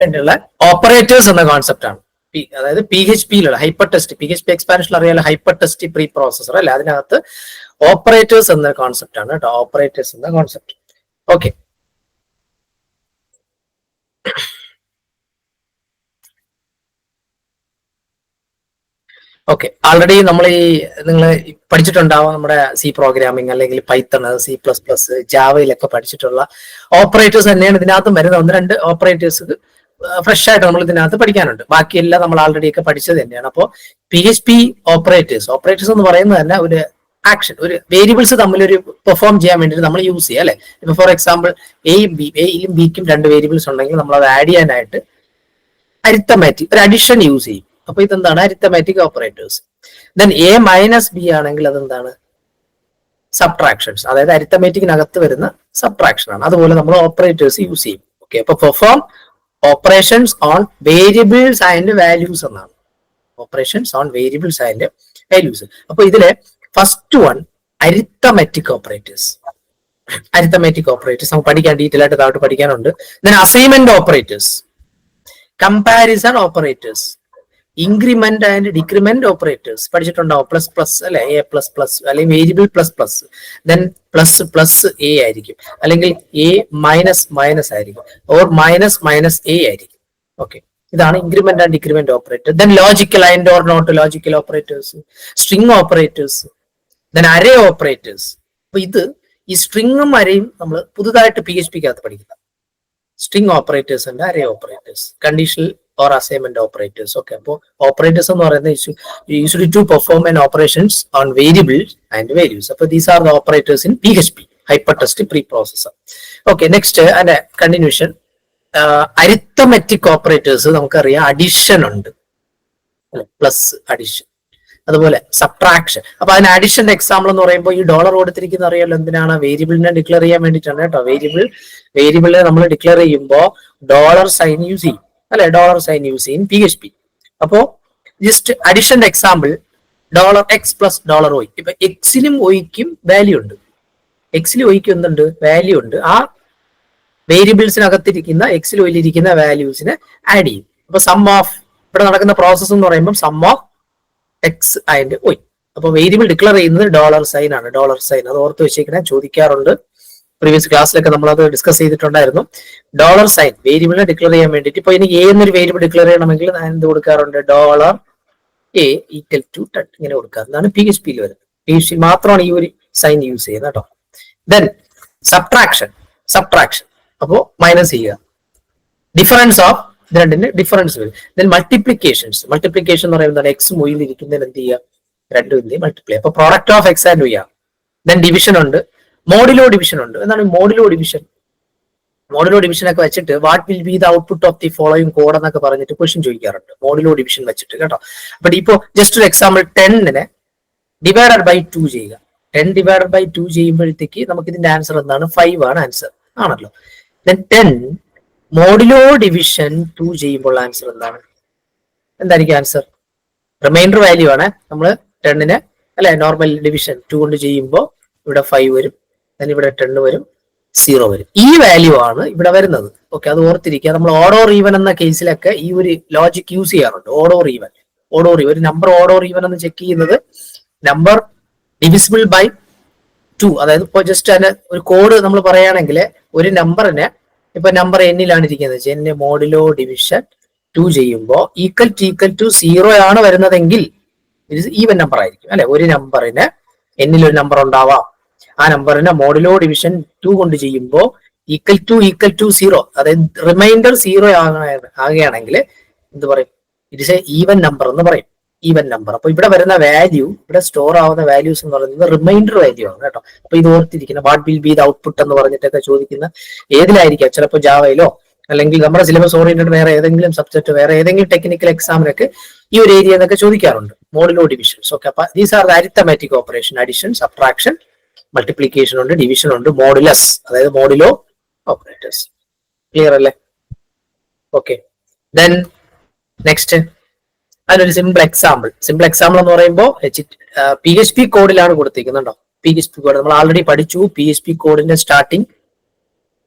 വേണ്ടിയുള്ള ഓപ്പറേറ്റേഴ്സ് എന്ന കോൺസെപ്റ്റ് ആണ്. അതായത് P H പിയിലുള്ള hypertext P H P expansion അറിയാലോ ഹൈപ്പർ ടെസ്റ്റ് പ്രീ പ്രോസസർ അല്ലെ? അതിനകത്ത് ഓപ്പറേറ്റേഴ്സ് എന്ന കോൺസെപ്റ്റ് ആണ് കേട്ടോ. ഓപ്പറേറ്റേഴ്സ് എന്ന കോൺസെപ്റ്റ് ഓക്കെ ഓക്കെ ആൾറെഡി നമ്മൾ ഈ നിങ്ങൾ പഠിച്ചിട്ടുണ്ടാവാം നമ്മുടെ സി പ്രോഗ്രാമിംഗ് അല്ലെങ്കിൽ പൈത്തൺ സി പ്ലസ് പ്ലസ് ജാവയിലൊക്കെ പഠിച്ചിട്ടുള്ള ഓപ്പറേറ്റേഴ്സ് തന്നെയാണ് ഇതിനകത്തും വരുന്നത്. ഒന്ന് രണ്ട് ഓപ്പറേറ്റേഴ്സ് ഫ്രഷ് ആയിട്ട് നമ്മൾ ഇതിനകത്ത് പഠിക്കാനുണ്ട്. ബാക്കിയെല്ലാം നമ്മൾ ആൾറെഡി ഒക്കെ പഠിച്ചത് തന്നെയാണ്. അപ്പോൾ P H P operators operators എന്ന് പറയുന്നത് തന്നെ ഒരു ആക്ഷൻ ഒരു വേരിയബിൾസ് തമ്മിൽ ഒരു പെർഫോം ചെയ്യാൻ വേണ്ടിയിട്ട് നമ്മൾ യൂസ് ചെയ്യുക അല്ലെ? ഇപ്പൊ ഫോർ എക്സാമ്പിൾ എയും ബി എയിലും ബിക്കും രണ്ട് വേരിയബിൾസ് ഉണ്ടെങ്കിൽ നമ്മൾ അത് ആഡ് ചെയ്യാനായിട്ട് അരിത്തമാറ്റിക് ഒരു അഡിഷൻ യൂസ് ചെയ്യും. അപ്പൊ ഇതെന്താണ്? Arithmetic operators then A minus B ആണെങ്കിൽ അതെന്താണ്? സബ്ട്രാക്ഷൻസ് അതായത് അരിത്തമാറ്റിക്കിനകത്ത് വരുന്ന സബ്ട്രാക്ഷൻ ആണ്. അതുപോലെ നമ്മൾ ഓപ്പറേറ്റേഴ്സ് യൂസ് ചെയ്യും. ഓക്കെ അപ്പൊ perform operations on variables and values എന്നാണ്. Operations on variables and values അപ്പൊ ഇതിലെ first one arithmetic operators arithmetic operators നമുക്ക് പഠിക്കാൻ ഡീറ്റെയിൽ ആയിട്ട് താഴോട്ട് പഠിക്കാനുണ്ട്. Assignment operators comparison operators increment and decrement operators പഠിച്ചിട്ടുണ്ടാവും plus plus അല്ലെ? എ പ്ലസ് പ്ലസ് അല്ലെങ്കിൽ variable plus plus then plus plus A ആയിരിക്കും. അല്ലെങ്കിൽ എ മൈനസ് മൈനസ് ആയിരിക്കും. ഓർ മൈനസ് മൈനസ് എ ആയിരിക്കും. ഓക്കെ ഇതാണ് increment and decrement operator then logical and or not logical operators string operators then array operators അപ്പൊ ഇത് ഈ സ്ട്രിങ്ങും അരയും നമ്മൾ പുതുതായിട്ട് പി എച്ച് പിക്കകത്ത് പഠിക്കുന്നത് സ്ട്രിങ് ഓപ്പറേറ്റേഴ്സ് ഉണ്ട് array operators conditional or assignment operators okay അപ്പോൾ ഓപ്പറേറ്റേഴ്സ് എന്ന് പറയുന്നത് used to perform an operations on variable and values അപ്പോൾ these are the operators in P H P hypertext preprocessor okay next അതിന്റെ continuation arithmetic operators നമുക്കറിയാം addition ഉണ്ട്. Plus addition അതുപോലെ subtraction അപ്പൊ അതിന് അഡിഷന്റെ എക്സാമ്പിൾ എന്ന് പറയുമ്പോൾ ഈ ഡോളർ കൊടുത്തിരിക്കുന്ന അറിയാലോ എന്തിനാണ്? വേരിയബിളിനെ ഡിക്ലെയർ ചെയ്യാൻ വേണ്ടിയിട്ടാണ് കേട്ടോ. വേരിയബിൾ വേരിയബിളിനെ നമ്മൾ ഡിക്ലെയർ ചെയ്യുമ്പോൾ ഡോളർ സൈൻ യൂസ് ചെയ്യും. അല്ലെ? ഡോളർ സൈൻ യൂസ് ചെയ്യും പി എച്ച് പി അപ്പോ just അഡിഷന്റെ example dollar X plus dollar Y ഇപ്പൊ എക്സിലും ഒയ്ക്കും വാല്യൂ ഉണ്ട്. എക്സിലും ഒയ്ക്കും എന്തുണ്ട്? വാല്യൂ ഉണ്ട്. ആ വേരിയബിൾസിനകത്തിരിക്കുന്ന എക്സിൽ ഒയിലിരിക്കുന്ന വാല്യൂസിനെ ആഡ് ചെയ്യും. അപ്പൊ സം ഓഫ് ഇവിടെ നടക്കുന്ന പ്രോസസ് എന്ന് പറയുമ്പോൾ some of X and Y അപ്പൊ വേരിയബിൾ ഡിക്ലെയർ ചെയ്യുന്നത് ഡോളർ സൈൻ ആണ്. ഡോളർ സൈൻ അത് ഓർത്ത് വെച്ചേക്കണേ ചോദിക്കാറുണ്ട്. പ്രീവിയസ് ക്ലാസ്സിലൊക്കെ നമ്മൾ അത് ഡിസ്കസ് ചെയ്തിട്ടുണ്ടായിരുന്നു. ഡോളർ സൈൻ വേരിയബിൾ ഡിക്ലെയർ ചെയ്യാൻ വേണ്ടിയിട്ട്. ഇപ്പൊ എനിക്ക് എ എന്നൊരു വേരിയബിൾ ഡിക്ലെയർ ചെയ്യണമെങ്കിൽ ഞാൻ എന്ത് കൊടുക്കാറുണ്ട്? Dollar A equal to ten ഇങ്ങനെ കൊടുക്കുക. എന്നാണ് പി എച്ച് പിയിൽ വരുന്നത്. പി എച്ച് പി മാത്രമാണ് ഈ ഒരു സൈൻ യൂസ് ചെയ്യുന്നത് കേട്ടോ. ദെൻ സബ്ട്രാക്ഷൻ സബ്ട്രാക്ഷൻ അപ്പോ മൈനസ് ചെയ്യുക. ഡിഫറൻസ് ഓഫ് രണ്ടിന് ഡിഫറൻസ് വരും. ദെൻ മൾട്ടിപ്ലിക്കേഷൻസ് മൾട്ടിപ്ലിക്കേഷൻ എന്ന് പറയുന്നത് എക്സ് മുയിൽ ഇരിക്കുന്നതിന് എന്ത് ചെയ്യുക? രണ്ടും എന്ത് മൾട്ടിപ്ലൈ അപ്പൊ product of X and Y ആണ് ദെൻ ഡിവിഷൻ ഉണ്ട്. മോഡിലോ ഡിവിഷൻ ഉണ്ട് എന്താണ് മോഡിലോ ഡിവിഷൻ? മോഡിലോ ഡിവിഷൻ ഒക്കെ വെച്ചിട്ട് what will be the output of the following code എന്നൊക്കെ പറഞ്ഞിട്ട് ക്വസ്റ്റ്യൻ ചോദിക്കാറുണ്ട്. മോഡിലോ ഡിവിഷൻ വെച്ചിട്ട് കേട്ടോ. ബട്ട് ഇപ്പോ ജസ്റ്റ് ഒരു എക്സാമ്പിൾ ടെന്നിനെ ഡിവൈഡഡ് ബൈ ടു ചെയ്യുക. ടെൻ ഡിവൈഡഡ് ബൈ ടു ചെയ്യുമ്പോഴത്തേക്ക് നമുക്ക് ഇതിന്റെ ആൻസർ എന്താണ്? ഫൈവ് ആണ് ആൻസർ ആണല്ലോ. ടെൻ മോഡിലോ ഡിവിഷൻ ടു ചെയ്യുമ്പോൾ ആൻസർ എന്താണ്? എന്തായിരിക്കും ആൻസർ റിമൈൻഡർ വാല്യൂ ആണ്. നമ്മൾ ടെന്നിന് അല്ലെ നോർമൽ ഡിവിഷൻ ടു കൊണ്ട് ചെയ്യുമ്പോൾ ഇവിടെ ഫൈവ് വരും. Then ഇവിടെ ടെൻ വരും സീറോ വരും. ഈ വാല്യൂ ആണ് ഇവിടെ വരുന്നത്. ഓക്കെ അത് ഓർത്തിരിക്കുക. നമ്മൾ ഓഡോ ഈവൻ എന്ന കേസിലൊക്കെ ഈ ഒരു ലോജിക് യൂസ് ചെയ്യാറുണ്ട്. ഓഡോ ഈവൻ ഓഡോ ഈവൻ ഒരു നമ്പർ ഓഡോ ഈവൻ എന്ന് ചെക്ക് ചെയ്യുന്നത് നമ്പർ ഡിവിസിബിൾ ബൈ ടു അതായത് ഇപ്പോൾ ജസ്റ്റ് അതിന് ഒരു കോഡ് നമ്മൾ പറയുകയാണെങ്കിൽ ഒരു നമ്പറിന് ഇപ്പൊ നമ്പർ എന്നിലാണ് ഇരിക്കുന്നത്. എൻ മോഡിലോ ഡിവിഷൻ ടു ചെയ്യുമ്പോൾ equal to equal to zero ആണ് വരുന്നതെങ്കിൽ ഈവൻ നമ്പർ ആയിരിക്കും. അല്ലെ? ഒരു നമ്പറിന് എന്നിൽ ഒരു നമ്പർ ഉണ്ടാവാം. ആ നമ്പറിനെ മോഡിലോ ഡിവിഷൻ ടു കൊണ്ട് ചെയ്യുമ്പോൾ equal to equal to zero അതായത് റിമൈൻഡർ സീറോ ആകുകയാണെങ്കിൽ എന്ത് പറയും? It is a even number എന്ന് പറയും. ഈവൻ നമ്പർ അപ്പൊ ഇവിടെ വരുന്ന വാല്യൂ ഇവിടെ സ്റ്റോർ ആവുന്ന വാല്യൂസ് എന്ന് പറയുന്നത് റിമൈൻഡർ വാല്യൂ ആണ് കേട്ടോ. അപ്പൊ ഇത് ഓർത്തിരിക്കുന്ന what will be the output എന്ന് പറഞ്ഞിട്ടൊക്കെ ചോദിക്കുന്ന ഏതിലായിരിക്കാം? ചിലപ്പോൾ ജാവയിലോ അല്ലെങ്കിൽ നമ്മുടെ സിലബസ് ഓറിയന്റഡ് വേറെ ഏതെങ്കിലും സബ്ജക്ട് വേറെ ഏതെങ്കിലും ടെക്നിക്കൽ എക്സാമിനൊക്കെ ഈ ഒരു ഏരിയ എന്നൊക്കെ ചോദിക്കാറുണ്ട്. മോഡിലോ ഡിവിഷൻസ് ഓക്കെ അപ്പൊ these are the arithmetic operation addition subtraction multiplication ഉണ്ട് ഡിവിഷൻ ഉണ്ട് മോഡുലസ് അതായത് മോഡുലോ ഓപ്പറേറ്റേഴ്സ് ക്ലിയർ അല്ലേ? ഓക്കെ ദെൻ നെക്സ്റ്റ് അതിനൊരു സിമ്പിൾ എക്സാമ്പിൾ സിമ്പിൾ എക്സാമ്പിൾ എന്ന് പറയുമ്പോൾ പി എച്ച് പി കോഡിലാണ് കൊടുത്തിരിക്കുന്നുണ്ടോ പി എച്ച് പി കോഡ് നമ്മൾ ആൾറെഡി പഠിച്ചു പി എച്ച് പി കോഡിന്റെ സ്റ്റാർട്ടിങ്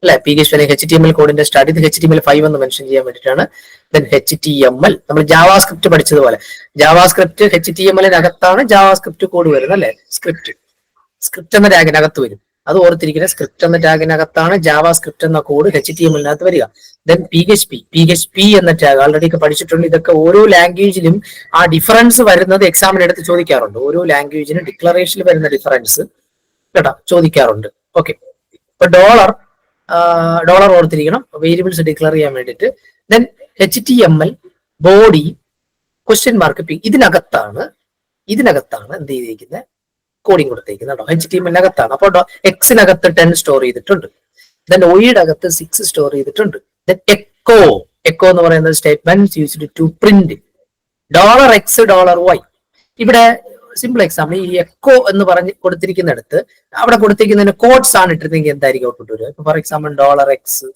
അല്ലെ? പി എച്ച് അല്ലെങ്കിൽ എച്ച് ടി എം എൽ കോഡിന്റെ starting H T M L five എന്ന് മെൻഷൻ ചെയ്യാൻ വേണ്ടിയിട്ടാണ്. Then H T M L നമ്മൾ ജാവാസ്ക്രിപ്റ്റ് പഠിച്ചതുപോലെ. ജാവാസ്ക്രിപ്റ്റ് എച്ച് ടി എം എല്ലിനകത്താണ് ജാവാസ്ക്രിപ്റ്റ് കോഡ് വരുന്നത് അല്ലെ? സ്ക്രിപ്റ്റ് സ്ക്രിപ്റ്റ് എന്ന ടാഗിനകത്ത് വരും അത് ഓർത്തിരിക്കുന്ന സ്ക്രിപ്റ്റ് എന്ന ടാഗിനകത്താണ് ജാവാ സ്ക്രിപ്റ്റ് എന്ന കോഡ് എച്ച് ടി എം എല്ലിനകത്ത് വരിക. Then P H P P H P എന്ന ടാഗ് ആൾറെഡി ഒക്കെ പഠിച്ചിട്ടുണ്ട്. ഇതൊക്കെ ഓരോ ലാംഗ്വേജിലും ആ ഡിഫറൻസ് വരുന്നത് എക്സാമിന് എടുത്ത് ചോദിക്കാറുണ്ട്. ഓരോ ലാംഗ്വേജിനും ഡിക്ലറേഷനിൽ വരുന്ന ഡിഫറൻസ് കേട്ടോ ചോദിക്കാറുണ്ട്. ഓക്കെ ഇപ്പൊ ഡോളർ ഡോളർ ഓർത്തിരിക്കണം. വേരിയബിൾസ് ഡിക്ലെയർ ചെയ്യാൻ വേണ്ടിയിട്ട്. Then H T M L body question mark P ഇതിനകത്താണ് ഇതിനകത്താണ് എന്ത് ചെയ്തിരിക്കുന്നത് കോഡിങ് കൊടുത്തേക്കുന്നത് എച്ച് ടി എം അപ്പൊ എക്സിനകത്ത് ടെൻ സ്റ്റോർ ചെയ്തിട്ടുണ്ട്. ദെൻ ഒയുടെ അകത്ത് സിക്സ് സ്റ്റോർ ചെയ്തിട്ടുണ്ട്. എക്കോ എക്കോ എന്ന് പറയുന്ന statement used to print dollar X dollar Y ഇവിടെ സിമ്പിൾ എക്സാമ്പിൾ ഈ എക്കോ എന്ന് പറഞ്ഞ് കൊടുത്തിരിക്കുന്നിടത്ത് അവിടെ കൊടുത്തിരിക്കുന്നതിന് കോഡ്സ് ആണ് ഇട്ടിരുന്നെങ്കിൽ എന്തായിരിക്കും ഔട്ട്പുട്ട് വരിക? ഫോർ എക്സാമ്പിൾ ഡോളർ എക്സ്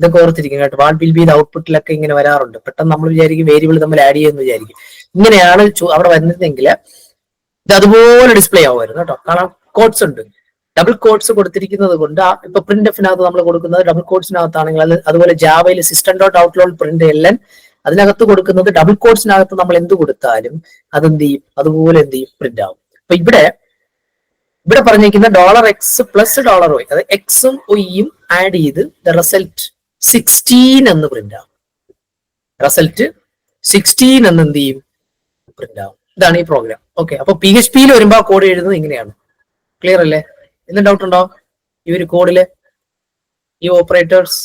ഇതൊക്കെ ഓർത്തിരിക്കും കേട്ടോ. വാട്ട് വിൽ ബി ഔട്ട്പുട്ടിലൊക്കെ ഇങ്ങനെ വരാറുണ്ട്. പെട്ടെന്ന് നമ്മൾ വിചാരിക്കും വേരിയബിൾ തമ്മിൽ ആഡ് ചെയ്യുമെന്ന് വിചാരിക്കും. ഇങ്ങനെയാണ് അവിടെ വരുന്നതെങ്കിൽ ഇത് അതുപോലെ ഡിസ്പ്ലേ ആവുമായിരുന്നു കേട്ടോ. കാരണം കോഡ്സ് ഉണ്ട്. ഡബിൾ കോഡ്സ് കൊടുത്തിരിക്കുന്നത് കൊണ്ട് ഇപ്പൊ പ്രിന്റ് എഫിനകത്ത് നമ്മൾ കൊടുക്കുന്നത് ഡബിൾ കോഡ്സിനകത്താണെങ്കിൽ അത് അതുപോലെ ജാവയിൽ സിസ്റ്റം ഡോട്ട് ഔട്ട്ലോഡ് പ്രിന്റ് എല്ലാം അതിനകത്ത് കൊടുക്കുന്നത് ഡബിൾ കോഡ്സിനകത്ത് നമ്മൾ എന്ത് കൊടുത്താലും അത് എന്ത് ചെയ്യും? അതുപോലെ എന്ത് ചെയ്യും? പ്രിന്റ് ആവും. അപ്പൊ ഇവിടെ ഇവിടെ പറഞ്ഞിരിക്കുന്ന dollar X plus dollar Y അത് എക്സും ഒയ്യും ആഡ് ചെയ്ത് ദ റിസൾട്ട് സിക്സ്റ്റീൻ എന്ന് പ്രിന്റ് ആവും. റിസൾട്ട് സിക്സ്റ്റീൻ എന്ന് എന്ത് ചെയ്യും? പ്രിന്റ് ആവും. ഇതാണ് ഈ പ്രോഗ്രാം ഓക്കെ അപ്പൊ പി എച്ച് പിയിൽ വരുമ്പോൾ കോഡ് എഴുതുന്നത് ഇങ്ങനെയാണ്. ക്ലിയർ അല്ലേ? എന്ത് ഡൗട്ട് ഉണ്ടോ? ഈ ഒരു കോഡിൽ ഈ ഓപ്പറേറ്റേഴ്സ്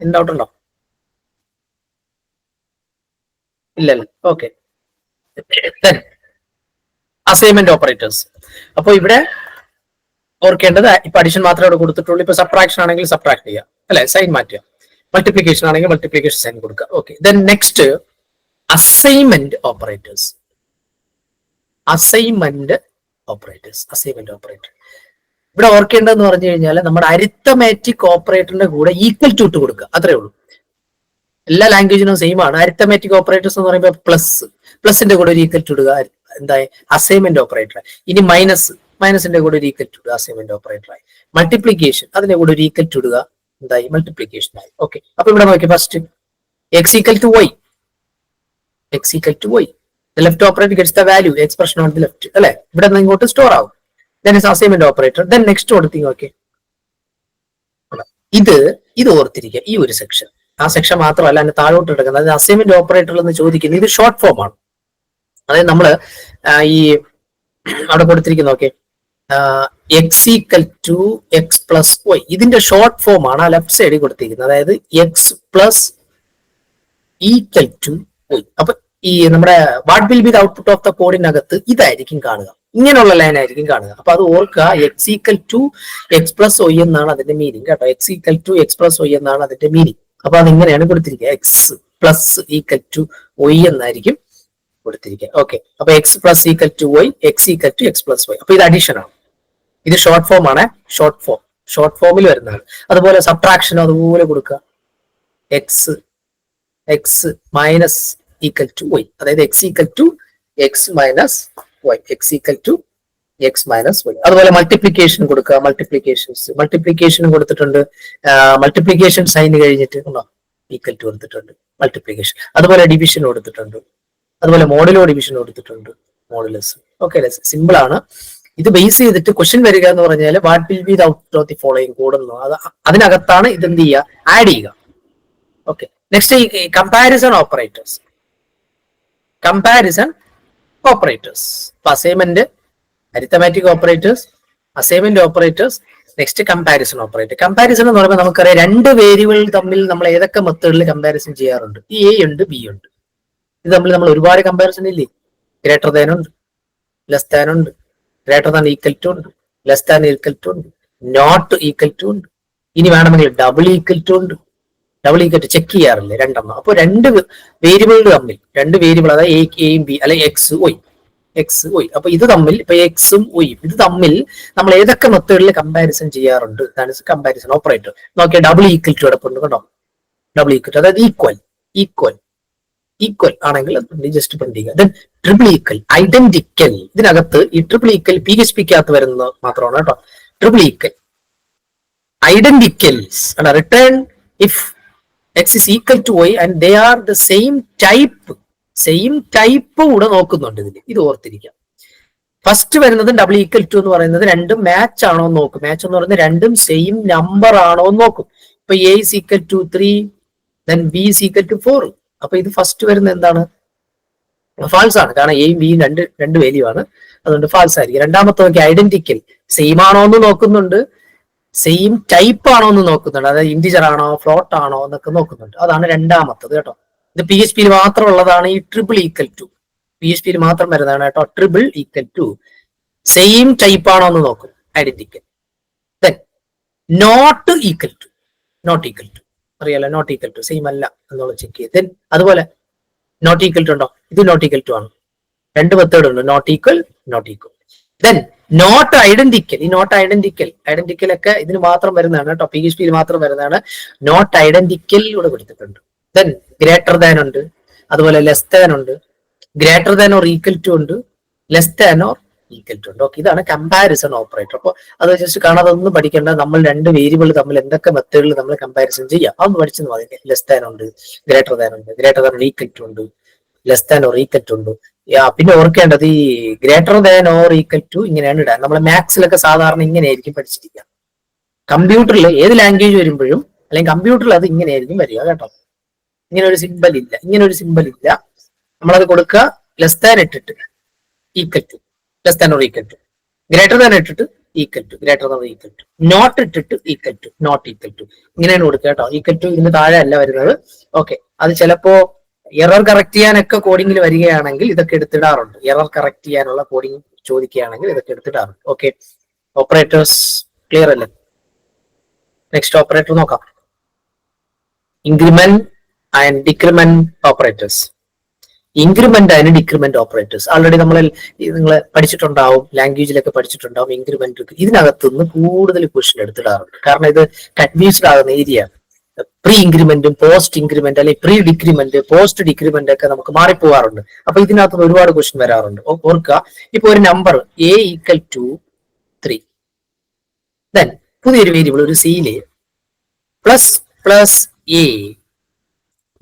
എന്ത് ഡൗട്ട് ഉണ്ടോ? ഇല്ലല്ല. ഓക്കെ അസൈൻമെന്റ് ഓപ്പറേറ്റേഴ്സ് അപ്പോൾ ഇവിടെ ഓർക്കേണ്ടത് ഇപ്പൊ അഡീഷൻ മാത്രമേ അവിടെ കൊടുത്തിട്ടുള്ളൂ. ഇപ്പൊ സബ്ട്രാക്ഷൻ ആണെങ്കിൽ സബ്ട്രാക്ട് ചെയ്യുക അല്ലെ? സൈൻ മാറ്റുക. മൾട്ടിപ്ലിക്കേഷൻ ആണെങ്കിൽ മൾട്ടിപ്ലിക്കേഷൻ സൈൻ കൊടുക്കുക. Okay then next assignment operators assignment operators assignment operator ഇവിടെ ഓർക്കേണ്ടതെന്ന് പറഞ്ഞു കഴിഞ്ഞാൽ നമ്മുടെ അരിത്തമാറ്റിക് ഓപ്പറേറ്ററിന്റെ കൂടെ ഈക്വൽ ടു ഇട്ട് കൊടുക്കുക. അത്രേ ഉള്ളൂ. എല്ലാ ലാംഗ്വേജിനും സെയിം ആണ്. അരിത്തമാറ്റിക് ഓപ്പറേറ്റേഴ്സ് എന്ന് പറയുമ്പോൾ പ്ലസ് പ്ലസിന്റെ കൂടെ ഒരു ഈക്വൽ ടു ഇടുക. എന്തായി? അസൈൻമെന്റ് ഓപ്പറേറ്റർ ഇനി മൈനസ് മൈനസിന്റെ കൂടെ ഒരു ഈക്വൽ ടു ഇടുക. അസൈൻമെന്റ് ഓപ്പറേറ്റർ ആയി. മൾട്ടിപ്ലിക്കേഷൻ അതിന്റെ കൂടെ ഒരു ഈക്വൽ ടു ഇടുക. എന്തായി? മൾട്ടിപ്ലിക്കേഷൻ ആയി. ഓക്കെ അപ്പൊ ഇവിടെ നോക്കി first x equal to y x equal to y left operator gets the value expression on the left അല്ലെ? ഇവിടെ നിന്ന് ഇങ്ങോട്ട് സ്റ്റോർ ആവും. Then is assignment operator then next കൊടുത്തിങ് okay ഇത് ഇത് ഓർത്തിരിക്കുക ഈ ഒരു സെക്ഷൻ ആ സെക്ഷൻ മാത്രമല്ല അതിന് താഴോട്ട് എടുക്കുന്നത്. അതായത് അസൈൻമെന്റ് ഓപ്പറേറ്റർ എന്ന് ചോദിക്കുന്നത് ഇത് ഷോർട്ട് ഫോം ആണ്. അതായത് നമ്മൾ ആ, ഈ അവിടെ കൊടുത്തിരിക്കുന്ന okay X equal to X plus Y ഇതിന്റെ ഷോർട്ട് ഫോം ആണ് ആ ലെഫ്റ്റ് സൈഡിൽ കൊടുത്തിരിക്കുന്നത്. അതായത് X plus equal to Y അപ്പൊ ഈ നമ്മുടെ what will be the output of the കോഡിനകത്ത് ഇതായിരിക്കും കാണുക. ഇങ്ങനെയുള്ള ലൈൻ ആയിരിക്കും കാണുക. അപ്പൊ അത് ഓർക്കുക X equal to X plus Y എന്നാണ് അതിന്റെ മീനിങ് കേട്ടോ. X equal to X plus Y എന്നാണ് അതിന്റെ മീനിങ് അപ്പൊ അത് ഇങ്ങനെയാണ് കൊടുത്തിരിക്കുക. X plus equal to Y എന്നായിരിക്കും കൊടുത്തിരിക്കുക. ഓക്കെ അപ്പൊ x plus equal to y x equal to x plus y അപ്പൊ ഇത് അഡീഷൻ ആണ്. ഇത് ഷോർട്ട് ഫോം ആണ്. ഷോർട്ട് ഫോം ഷോർട്ട് ഫോമിൽ വരുന്നതാണ്. അതുപോലെ സബ്ട്രാക്ഷൻ അതുപോലെ കൊടുക്കുക. X x minus equal to y അതായത് x equal to x minus y x equal to x minus y അതുപോലെ മൾട്ടിപ്ലിക്കേഷൻ കൊടുക്കുക. മൾട്ടിപ്ലിക്കേഷൻസ് മൾട്ടിപ്ലിക്കേഷൻ കൊടുത്തിട്ടുണ്ട്. മൾട്ടിപ്ലിക്കേഷൻ സൈൻ കഴിഞ്ഞിട്ട് ഉണ്ടോ? ഈക്വൽ ടു കൊടുത്തിട്ടുണ്ട്. മൾട്ടിപ്ലിക്കേഷൻ അതുപോലെ ഡിവിഷൻ കൊടുത്തിട്ടുണ്ട്. അതുപോലെ മോഡലോ ഡിവിഷൻ കൊടുത്തിട്ടുണ്ട്. മോഡലസ് ഓക്കെ സിമ്പിൾ ആണ്. ഇത് ബേസ് ചെയ്തിട്ട് ക്വസ്റ്റ്യൻ വരിക എന്ന് പറഞ്ഞാൽ what will be the out of the following കൂടുന്നു അത് അതിനകത്താണ് ഇത് എന്ത് ചെയ്യുക. ആഡ് ചെയ്യുക okay next comparison operators comparison operators അപ്പൊ assignment arithmetic operators assignment operators next comparison operator comparison എന്ന് പറയുമ്പോൾ നമുക്കറിയാം രണ്ട് വേരിയബിൾ തമ്മിൽ നമ്മൾ ഏതൊക്കെ മെത്തേഡിൽ കമ്പാരിസൺ ചെയ്യാറുണ്ട്. ഈ എ ഉണ്ട് ബി ഉണ്ട്. ഇത് തമ്മിൽ നമ്മൾ ഒരുപാട് കമ്പാരിസൺ ഇല്ലേ? ഗ്രേറ്റർ ദാൻ ഉണ്ട് ലെസ് ദാൻ ഉണ്ട് ഗ്രേറ്റർ ദാൻ ഈക്വൽ ടു ഉണ്ട് ലെസ് ദാൻ ഈക്വൽ ടു ഉണ്ട് നോട്ട് ഈക്വൽ ടു ഉണ്ട്. ഇനി വേണമെങ്കിൽ ഡബിൾ ഈക്വൽ ടു ഉണ്ട് ഡബിൾ ഈക്വൽ ടു ചെക്ക് ചെയ്യാറില്ലേ രണ്ടെണ്ണം. അപ്പോൾ രണ്ട് വേരിയബിളുകൾ തമ്മിൽ രണ്ട് വേരിയബിൾ അതായത് എ എയും ബി അല്ലെങ്കിൽ എക്സ് ഒയ് എക്സ് ഒയ് അപ്പൊ ഇത് തമ്മിൽ ഇപ്പൊ എക്സും ഒയും ഇത് തമ്മിൽ നമ്മൾ ഏതൊക്കെ മെത്തേഡിൽ കമ്പാരിസൺ ചെയ്യാറുണ്ട്? ഇതാണ് കമ്പാരിസൺ ഓപ്പറേറ്റർ നോക്കിയാൽ ഡബിൾ ഈക്വൽ ടു കിടപ്പുണ്ട് കേട്ടോ. ഡബിൾ ഈക്വൽ അതായത് ഈക്വൽ ഈക്വൽ ഈക്വൽ ആണെങ്കിൽ ജസ്റ്റ് പ്രിന്റ് ചെയ്യുക. ദെൻ ട്രിപ്പിൾ ഈക്വൽ ഐഡന്റിക്കൽ ഇതിനകത്ത് ഈ ട്രിപ്പിൾ ഈക്വൽ പി എച്ച് പിക്കകത്ത് വരുന്നത് മാത്രമാണ് കേട്ടോ. ട്രിപ്പിൾ ഈക്വൽ ഐഡന്റിക്കൽസ് അല്ല return if X is equal to Y and they are the same type same type കൂടെ നോക്കുന്നുണ്ട് ഇതിൽ ഇത് ഓർത്തിരിക്കാം ഫസ്റ്റ് വരുന്നത് ഡബിൾ ഈക്വൽ ടു എന്ന് പറയുന്നത് രണ്ടും മാച്ച് ആണോ എന്ന് നോക്കും. മാച്ച് എന്ന് പറയുന്നത് രണ്ടും സെയിം നമ്പർ ആണോ എന്ന് നോക്കും. ഇപ്പൊ a is equal to three then b is equal to four അപ്പൊ ഇത് ഫസ്റ്റ് വരുന്നത് എന്താണ്? ഫാൾസ് ആണ്. കാരണം എയും ബിയും രണ്ട് രണ്ട് വാല്യൂ ആണ്. അതുകൊണ്ട് ഫാൾസ് ആയിരിക്കും. രണ്ടാമത്തെ നോക്കി ഐഡന്റിക്കൽ സെയിം ആണോ എന്ന് നോക്കുന്നുണ്ട്. സെയിം ടൈപ്പ് ആണോ എന്ന് നോക്കുന്നുണ്ട്. അതായത് ഇൻഡിജർ ആണോ ഫ്ലോട്ട് ആണോ എന്നൊക്കെ നോക്കുന്നുണ്ട്. അതാണ് രണ്ടാമത്തത് കേട്ടോ. ഇത് പി എച്ച് പിയിൽ മാത്രം ഉള്ളതാണ് ഈ triple equal to P H പിയിൽ മാത്രം വരുന്നതാണ് കേട്ടോ. Triple equal to same type ആണോ എന്ന് നോക്കും. Identical then not equal to not equal to അറിയാലോ? നോട്ട് ഈക്വൽ ടു സെയിം അല്ല എന്നുള്ളത് ചെക്ക് ചെയ്ത്. ദെൻ അതുപോലെ നോട്ട് ഈക്വൽ ടു ഉണ്ടോ? ഇത് നോട്ട് ഈക്വൽ ടു ആണ്. രണ്ട് മെത്തേഡ് ഉണ്ട്. Not equal not equal then not identical ഈ നോട്ട് ഐഡന്റിക്കൽ ഐഡന്റിക്കൽ ഒക്കെ ഇതിന് മാത്രം വരുന്നതാണ് കേട്ടോ. പി എച്ച് പിയിൽ മാത്രം വരുന്നതാണ്. നോട്ട് ഐഡന്റിക്കൽ ഇവിടെ കൊടുത്തിട്ടുണ്ട്. ദെൻ ഗ്രേറ്റർ ദാൻ ഉണ്ട്. അതുപോലെ ലെസ് ദാൻ ഉണ്ട്. Greater than or equal to ഉണ്ട്. Less than or equal to ഉണ്ട്. ഓക്കെ ഇതാണ് കമ്പാരിസൺ ഓപ്പറേറ്റർ അപ്പോൾ അത് ജസ്റ്റ് കാണാതെ ഒന്നും പഠിക്കേണ്ട. നമ്മൾ രണ്ട് വേരിയബിൾ തമ്മിൽ എന്തൊക്കെ മെത്തേഡിൽ നമ്മൾ കമ്പാരിസൺ ചെയ്യാം. അതൊന്ന് പഠിച്ചെന്ന് മതി. ലെസ് ദാൻ ഉണ്ട് ഗ്രേറ്റർ ദാൻ ഉണ്ട്. ഗ്രേറ്റർ ദാൻ ഈക്വൽ ടു ഉണ്ട്. Less than or equal to ഉണ്ട്. യാ, പിന്നെ ഓർക്കേണ്ടത് ഈ greater than or equal to ഇങ്ങനെയാണ് ഇടാൻ നമ്മൾ മാത്സിലൊക്കെ സാധാരണ ഇങ്ങനെയായിരിക്കും പഠിച്ചിരിക്കുക കമ്പ്യൂട്ടറിൽ ഏത് ലാംഗ്വേജ് വരുമ്പോഴും അല്ലെങ്കിൽ കമ്പ്യൂട്ടറിൽ അത് ഇങ്ങനെയായിരിക്കും വരിക കേട്ടോ. ഇങ്ങനെ ഒരു സിമ്പൽ ഇല്ല. ഇങ്ങനെ ഒരു സിമ്പൽ ഇല്ല. നമ്മളത് കൊടുക്കുക ലെസ് ദാൻ ഇട്ടിട്ട് equal to less than or equal to greater than ഇട്ടിട്ട് equal to greater than equal to not ഇട്ടിട്ട് equal to not equal to ഇങ്ങനെയാണ് കൊടുക്കുക കേട്ടോ. ഈക്വൽ ടു ഇതിന് താഴെ അല്ല വരുന്നത്. ഓക്കെ അത് ചിലപ്പോ എറർ കറക്റ്റ് ചെയ്യാനൊക്കെ കോഡിങ്ങിൽ വരികയാണെങ്കിൽ ഇതൊക്കെ എടുത്തിടാറുണ്ട്. എറർ കറക്റ്റ് ചെയ്യാനുള്ള കോഡിങ് ചോദിക്കുകയാണെങ്കിൽ ഇതൊക്കെ എടുത്തിടാറുണ്ട്. ഓക്കെ ഓപ്പറേറ്റേഴ്സ് ക്ലിയർ അല്ലേ? നെക്സ്റ്റ് ഓപ്പറേറ്റർ നോക്കാം. Increment and decrement operators increment and decrement operators already നമ്മൾ നിങ്ങൾ പഠിച്ചിട്ടുണ്ടാവും ലാംഗ്വേജിലൊക്കെ പഠിച്ചിട്ടുണ്ടാവും ഇൻക്രിമെന്റ് ഇതിനകത്തുനിന്ന് കൂടുതൽ ക്വസ്റ്റ്യൻ എടുത്തിടാറുണ്ട്. കാരണം ഇത് കൺഫ്യൂസ്ഡ് ആകുന്ന ഏരിയ പ്രീ ഇൻക്രിമെന്റും പോസ്റ്റ് ഇൻക്രിമെന്റ് അല്ലെങ്കിൽ പ്രീ ഡിക്രിമെന്റ് പോസ്റ്റ് ഡിക്രിമെന്റ് ഒക്കെ നമുക്ക് മാറിപ്പോവാറുണ്ട്. അപ്പൊ ഇതിനകത്ത് ഒരുപാട് ക്വസ്റ്റ്യൻ വരാറുണ്ട്. ഓർക്കുക. ഇപ്പൊ ഒരു number a equal to three then പുതിയൊരു വേരിയബിൾ ഒരു സിയിലെ plus plus a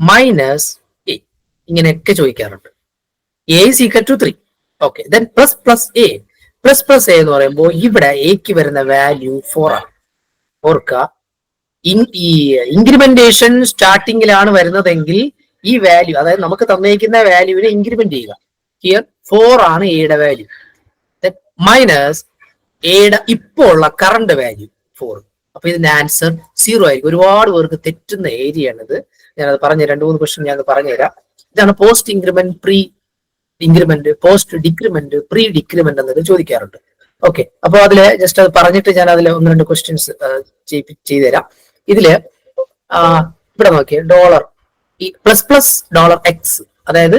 minus a ഇങ്ങനെയൊക്കെ ചോദിക്കാറുണ്ട്. A equal to three okay then plus plus a plus plus a എന്ന് പറയുമ്പോൾ ഇവിടെ എക്ക് വരുന്ന വാല്യൂ ഫോർ ആണ്. ഓർക്കുക. ഈ ഇൻക്രിമെന്റേഷൻ സ്റ്റാർട്ടിങ്ങിലാണ് വരുന്നതെങ്കിൽ ഈ വാല്യൂ അതായത് നമുക്ക് തന്നിരിക്കുന്ന വാല്യൂവിനെ ഇൻക്രിമെന്റ് ചെയ്യുക. ഹിയർ ഫോർ ആണ് എയുടെ വാല്യൂ മൈനസ് എയുടെ ഇപ്പോൾ ഉള്ള കറണ്ട് വാല്യൂ ഫോർ അപ്പൊ ഇതിന്റെ ആൻസർ സീറോ ആയിരിക്കും. ഒരുപാട് പേർക്ക് തെറ്റുന്ന ഏരിയ ആണിത്. ഞാനത് പറഞ്ഞു രണ്ട് മൂന്ന് ക്വസ്റ്റ്യൻ ഞാൻ പറഞ്ഞുതരാം. ഇതാണ് post increment pre increment post decrement pre decrement എന്നൊക്കെ ചോദിക്കാറുണ്ട്. ഓക്കെ അപ്പൊ അതിൽ ജസ്റ്റ് അത് പറഞ്ഞിട്ട് ഞാൻ അതിൽ ഒന്ന് രണ്ട് ക്വസ്റ്റ്യൻസ് ചെയ്തുതരാം. ഇതിൽ ഇവിടെ നോക്കിയ ഡോളർ ഈ പ്ലസ് പ്ലസ് ഡോളർ എക്സ് അതായത്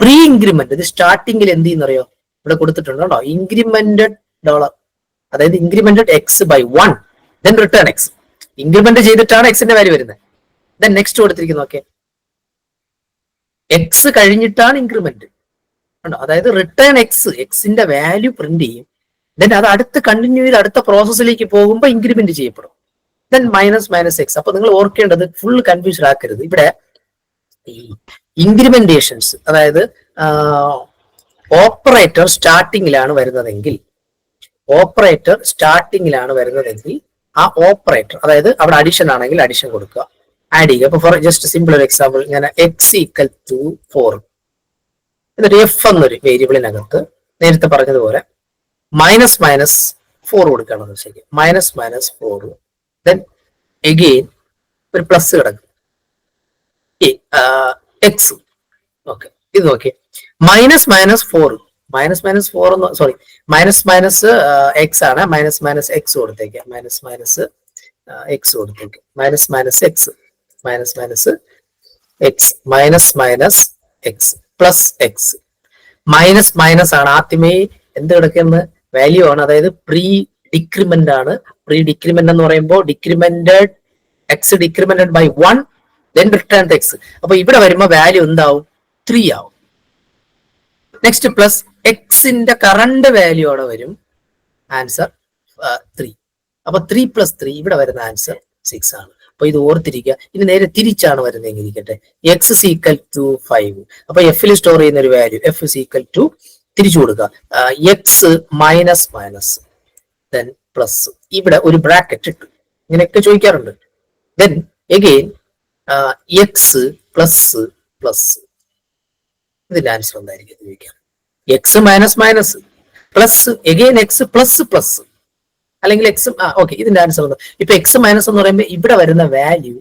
പ്രീ ഇൻക്രിമെന്റ് ഇത് സ്റ്റാർട്ടിങ്ങിൽ എന്ത് ചെയ്യുന്നറിയോ? ഇവിടെ കൊടുത്തിട്ടുണ്ട് കേട്ടോ ഇൻക്രിമെന്റഡ് ഡോളർ അതായത് incremented x by one then return x increment ചെയ്തിട്ടാണ് എക്സിന്റെ വാല്യൂ വരുന്നത്. ദെൻ നെക്സ്റ്റ് കൊടുത്തിരിക്കുന്നു ഓക്കെ എക്സ് കഴിഞ്ഞിട്ടാണ് ഇൻക്രിമെന്റ് അതായത് റിട്ടേൺ എക്സ് എക്സിന്റെ വാല്യൂ പ്രിന്റ് ചെയ്യും. ദെൻ അത് അടുത്ത കണ്ടിന്യൂ ചെയ്ത് അടുത്ത പ്രോസസ്സിലേക്ക് പോകുമ്പോൾ ഇൻക്രിമെന്റ് ചെയ്യപ്പെടും. ദെൻ മൈനസ് മൈനസ് എക്സ് അപ്പൊ നിങ്ങൾ ഓർക്കേണ്ടത് ഫുൾ കൺഫ്യൂഷൻ ആക്കരുത്. ഇവിടെ ഇൻക്രിമെന്റേഷൻസ് അതായത് ഓപ്പറേറ്റർ സ്റ്റാർട്ടിങ്ങിലാണ് വരുന്നതെങ്കിൽ ഓപ്പറേറ്റർ സ്റ്റാർട്ടിങ്ങിലാണ് വരുന്നതെങ്കിൽ ആ ഓപ്പറേറ്റർ അതായത് അവിടെ അഡിഷൻ ആണെങ്കിൽ അഡിഷൻ കൊടുക്കുക. ആഡ് ചെയ്യുക. അപ്പൊ ഫോർ ജസ്റ്റ് സിമ്പിൾ ഒരു എക്സാമ്പിൾ ഞാൻ എക്സ് ഈക്വൽ ടു ഫോർ എന്നിട്ട് എഫ് എന്നൊരു വേരിയബിളിനകത്ത് നേരത്തെ പറഞ്ഞതുപോലെ മൈനസ് മൈനസ് ഫോർ കൊടുക്കുകയാണെന്ന് ശരി minus minus four then again ഒരു പ്ലസ് കിടക്കും. എക്സ് ഓക്കെ ഇത് നോക്കി minus minus four minus minus four എന്ന് സോറി മൈനസ് മൈനസ് എക്സ് ആണ്. മൈനസ് മൈനസ് എക്സ് കൊടുത്തേക്ക്. മൈനസ് മൈനസ് എക്സ് കൊടുത്തേക്ക്. Minus minus x minus minus x minus minus x plus x minus minus ആണ്. ആദ്യമേ എന്ത് കിടക്കുന്ന വാല്യൂ ആണ്. അതായത് പ്രീ ഡിക്രിമെന്റ് ആണ്. പ്രീ ഡിക്രിമെന്റ് എന്ന് പറയുമ്പോൾ decremented x decremented by one then return x അപ്പൊ ഇവിടെ വരുമ്പോൾ വാല്യൂ എന്താവും? ത്രീ ആവും. നെക്സ്റ്റ് പ്ലസ് എക്സിന്റെ കറണ്ട് വാല്യൂ അവിടെ വരും. ആൻസർ ത്രീ അപ്പൊ ത്രീ പ്ലസ് ത്രീ ഇവിടെ വരുന്ന ആൻസർ സിക്സ് ആണ്. അപ്പൊ ഇത് ഓർത്തിരിക്കുക. ഇനി നേരെ തിരിച്ചാണ് വരുന്നതെങ്കിൽ ഇരിക്കട്ടെ എക്സ് സീക്കൽ ടു ഫൈവ് അപ്പൊ എഫിൽ സ്റ്റോർ ചെയ്യുന്ന ഒരു വാല്യൂ എഫ് സീക്കൽ ടു തിരിച്ചു കൊടുക്കുക. X minus minus then plus ഇവിടെ ഒരു ബ്രാക്കറ്റ് ഇട്ടു. ഇങ്ങനെയൊക്കെ ചോദിക്കാറുണ്ട്. Then again x plus plus ഇതിന്റെ ആൻസർ എന്തായിരിക്കും ചോദിക്കാം. X minus minus plus again x plus plus അല്ലെങ്കിൽ എക്സ് ഓക്കെ ഇതിന്റെ ആൻസർ എന്താ ഇപ്പൊ എക്സ് മൈനസ് എന്ന് പറയുമ്പോൾ ഇവിടെ വരുന്ന വാല്യൂ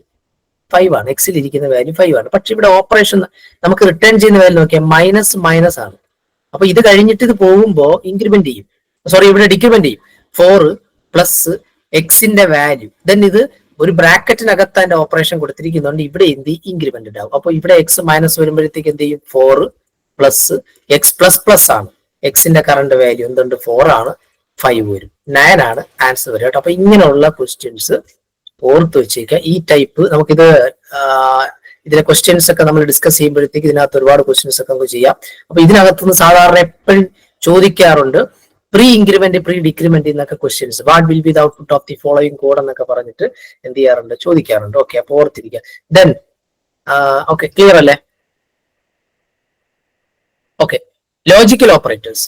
ഫൈവ് ആണ്. എക്സിൽ ഇരിക്കുന്ന വാല്യൂ ഫൈവ് ആണ്. പക്ഷെ ഇവിടെ ഓപ്പറേഷൻ നമുക്ക് റിട്ടേൺ ചെയ്യുന്ന വാല്യൂ നോക്കിയാൽ മൈനസ് മൈനസ് ആണ്. അപ്പൊ ഇത് കഴിഞ്ഞിട്ട് ഇത് പോകുമ്പോൾ ഇൻക്രിമെന്റ് ചെയ്യും. സോറി ഇവിടെ ഡിക്രിമെന്റ് ചെയ്യും. ഫോർ പ്ലസ് എക്സിന്റെ വാല്യൂ ദെൻ ഇത് ഒരു ബ്രാക്കറ്റിനകത്ത് അതിന്റെ ഓപ്പറേഷൻ കൊടുത്തിരിക്കുന്നതുകൊണ്ട് ഇവിടെ എന്ത് ഇൻക്രിമെന്റ് ഉണ്ടാവും അപ്പൊ ഇവിടെ എക്സ് മൈനസ് വരുമ്പോഴത്തേക്ക് എന്ത് ചെയ്യും? Four plus x plus plus ആണ്. എക്സിന്റെ കറണ്ട് വാല്യൂ എന്തുണ്ട്? ഫോർ ആണ്. ഫൈവ് വരും. നയൻ ആണ്. ആൻസർ വരും കേട്ടോ. അപ്പൊ ഇങ്ങനെയുള്ള ക്വസ്റ്റ്യൻസ് ഓർത്ത് വെച്ചേക്കുക. ഈ ടൈപ്പ് നമുക്കിത് ഇതിലെ ക്വസ്റ്റ്യൻസ് ഒക്കെ നമ്മൾ ഡിസ്കസ് ചെയ്യുമ്പോഴത്തേക്ക് ഇതിനകത്ത് ഒരുപാട് ക്വസ്റ്റ്യൻസ് ഒക്കെ നമുക്ക് ചെയ്യാം. അപ്പൊ ഇതിനകത്തുനിന്ന് സാധാരണ എപ്പോഴും ചോദിക്കാറുണ്ട് പ്രീ ഇൻക്രിമെന്റ് പ്രീ ഡിക്രിമെന്റ് എന്നൊക്കെ questions what will be the output of the following code എന്നൊക്കെ പറഞ്ഞിട്ട് എന്ത് ചെയ്യാറുണ്ട്? ചോദിക്കാറുണ്ട്. ഓക്കെ അപ്പൊ ഓർത്തിരിക്കുക. ദെൻ ഓക്കെ ക്ലിയർ അല്ലേ? Okay logical operators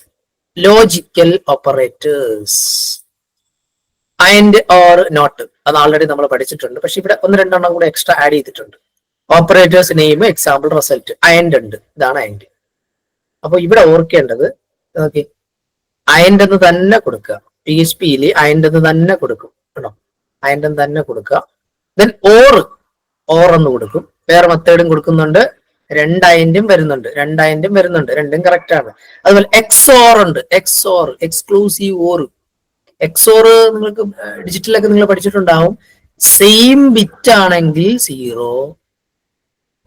logical operators and or not അത് ആൾറെഡി നമ്മൾ പഠിച്ചിട്ടുണ്ട്. പക്ഷെ ഇവിടെ ഒന്ന് രണ്ടെണ്ണം കൂടെ എക്സ്ട്രാ ആഡ് ചെയ്തിട്ടുണ്ട്. Operators name example result and ഉണ്ട്. ഇതാണ് ആൻഡ് അപ്പൊ ഇവിടെ ഓർക്കേണ്ടത് ഓക്കെ എന്ന് തന്നെ കൊടുക്കുക. പി എച്ച് പിയിൽ എന്ന് തന്നെ കൊടുക്കും കേട്ടോ. അയന്റെ തന്നെ കൊടുക്കുക. ദെൻ ഓർ ഓർ എന്ന് കൊടുക്കും. വേറെ മെത്തേഡും കൊടുക്കുന്നുണ്ട്. രണ്ടായിരം വരുന്നുണ്ട്. രണ്ടായിരം വരുന്നുണ്ട്. രണ്ടും കറക്റ്റ് ആണ്. അതുപോലെ എക്സോർ ഉണ്ട്. എക്സോർ എക്സ്ക്ലൂസീവ് ഓർ എക്സോർ നിങ്ങൾക്ക് ഡിജിറ്റലൊക്കെ നിങ്ങൾ പഠിച്ചിട്ടുണ്ടാവും. സെയിം ബിറ്റ് ആണെങ്കിൽ സീറോ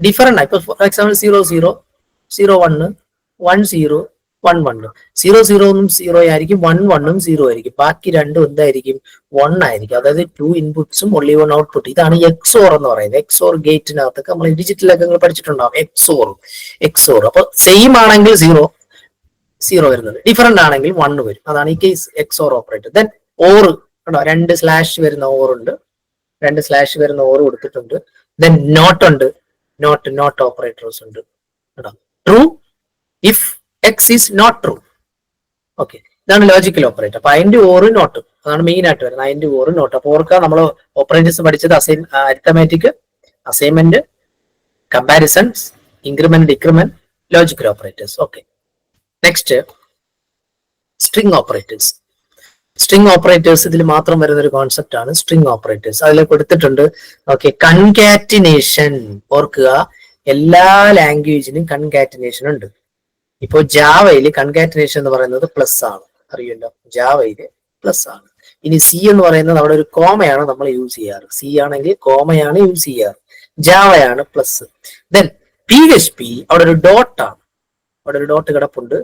ഡിഫറെന്റ് ഇപ്പൊ for example zero zero zero one one zero one വണ്ണും സീറോ സീറോ ഒന്നും സീറോ ആയിരിക്കും. വൺ വണ്ണും സീറോ ആയിരിക്കും. ബാക്കി രണ്ടും എന്തായിരിക്കും? വൺ ആയിരിക്കും. അതായത് ടു ഇൻപുട്സും ഒള്ളി വൺ ഔട്ട്പുട്ട് ഇതാണ് എക്സോർ എന്ന് പറയുന്നത്. എക്സോർ ഗേറ്റിനകത്തൊക്കെ നമ്മൾ ഡിജിറ്റലൊക്കെ നിങ്ങൾ പഠിച്ചിട്ടുണ്ടാവും. എക്സോർ എക്സോർ അപ്പൊ സെയിം ആണെങ്കിൽ സീറോ സീറോ വരുന്നത്. ഡിഫറെന്റ് ആണെങ്കിൽ വൺ വരും. അതാണ് ഈ case XOR operator then or കണ്ടോ? രണ്ട് സ്ലാഷ് വരുന്ന ഓർ ഉണ്ട്. രണ്ട് സ്ലാഷ് വരുന്ന ഓർ കൊടുത്തിട്ടുണ്ട്. ദെൻ നോട്ട് ഉണ്ട്. നോട്ട് നോട്ട് ഓപ്പറേറ്റേഴ്സ് ഉണ്ട്. കേട്ടോ true if x is not true okay ഇതാണ് ലോജിക്കൽ ഓപ്പറേറ്റർ അപ്പൊ അതിന്റെ ഓറ് നോട്ട് അതാണ് മെയിൻ ആയിട്ട് വരുന്നത്. അതിന്റെ ഓറ് നോട്ട് അപ്പൊ ഓർക്കുക നമ്മൾ ഓപ്പറേറ്റേഴ്സ് പഠിച്ചത് assign arithmetic assignment comparisons increment decrement logical operators okay next string operators string operators ഇതിൽ മാത്രം വരുന്ന ഒരു കോൺസെപ്റ്റ് ആണ് സ്ട്രിംഗ് ഓപ്പറേറ്റേഴ്സ് അതിൽ കൊടുത്തിട്ടുണ്ട് ഓക്കെ കൺകാറ്റിനേഷൻ ഓർക്കുക എല്ലാ ലാംഗ്വേജിനും കൺകാറ്റിനേഷൻ ഉണ്ട്. ഇപ്പോ ജാവയിൽ കൺകാറ്റനേഷൻ എന്ന് പറയുന്നത് പ്ലസ് ആണ്. അറിയല്ലോ ജാവയിൽ പ്ലസ് ആണ്. ഇനി സി എന്ന് പറയുന്നത് അവിടെ ഒരു കോമയാണ് നമ്മൾ യൂസ് ചെയ്യാറ്. സി ആണെങ്കിൽ കോമയാണ് യൂസ് ചെയ്യാറ്. ജാവയാണ് plus then P H P അവിടെ ഒരു ഡോട്ട് ആണ്. അവിടെ ഒരു ഡോട്ട് കിടപ്പുണ്ട്.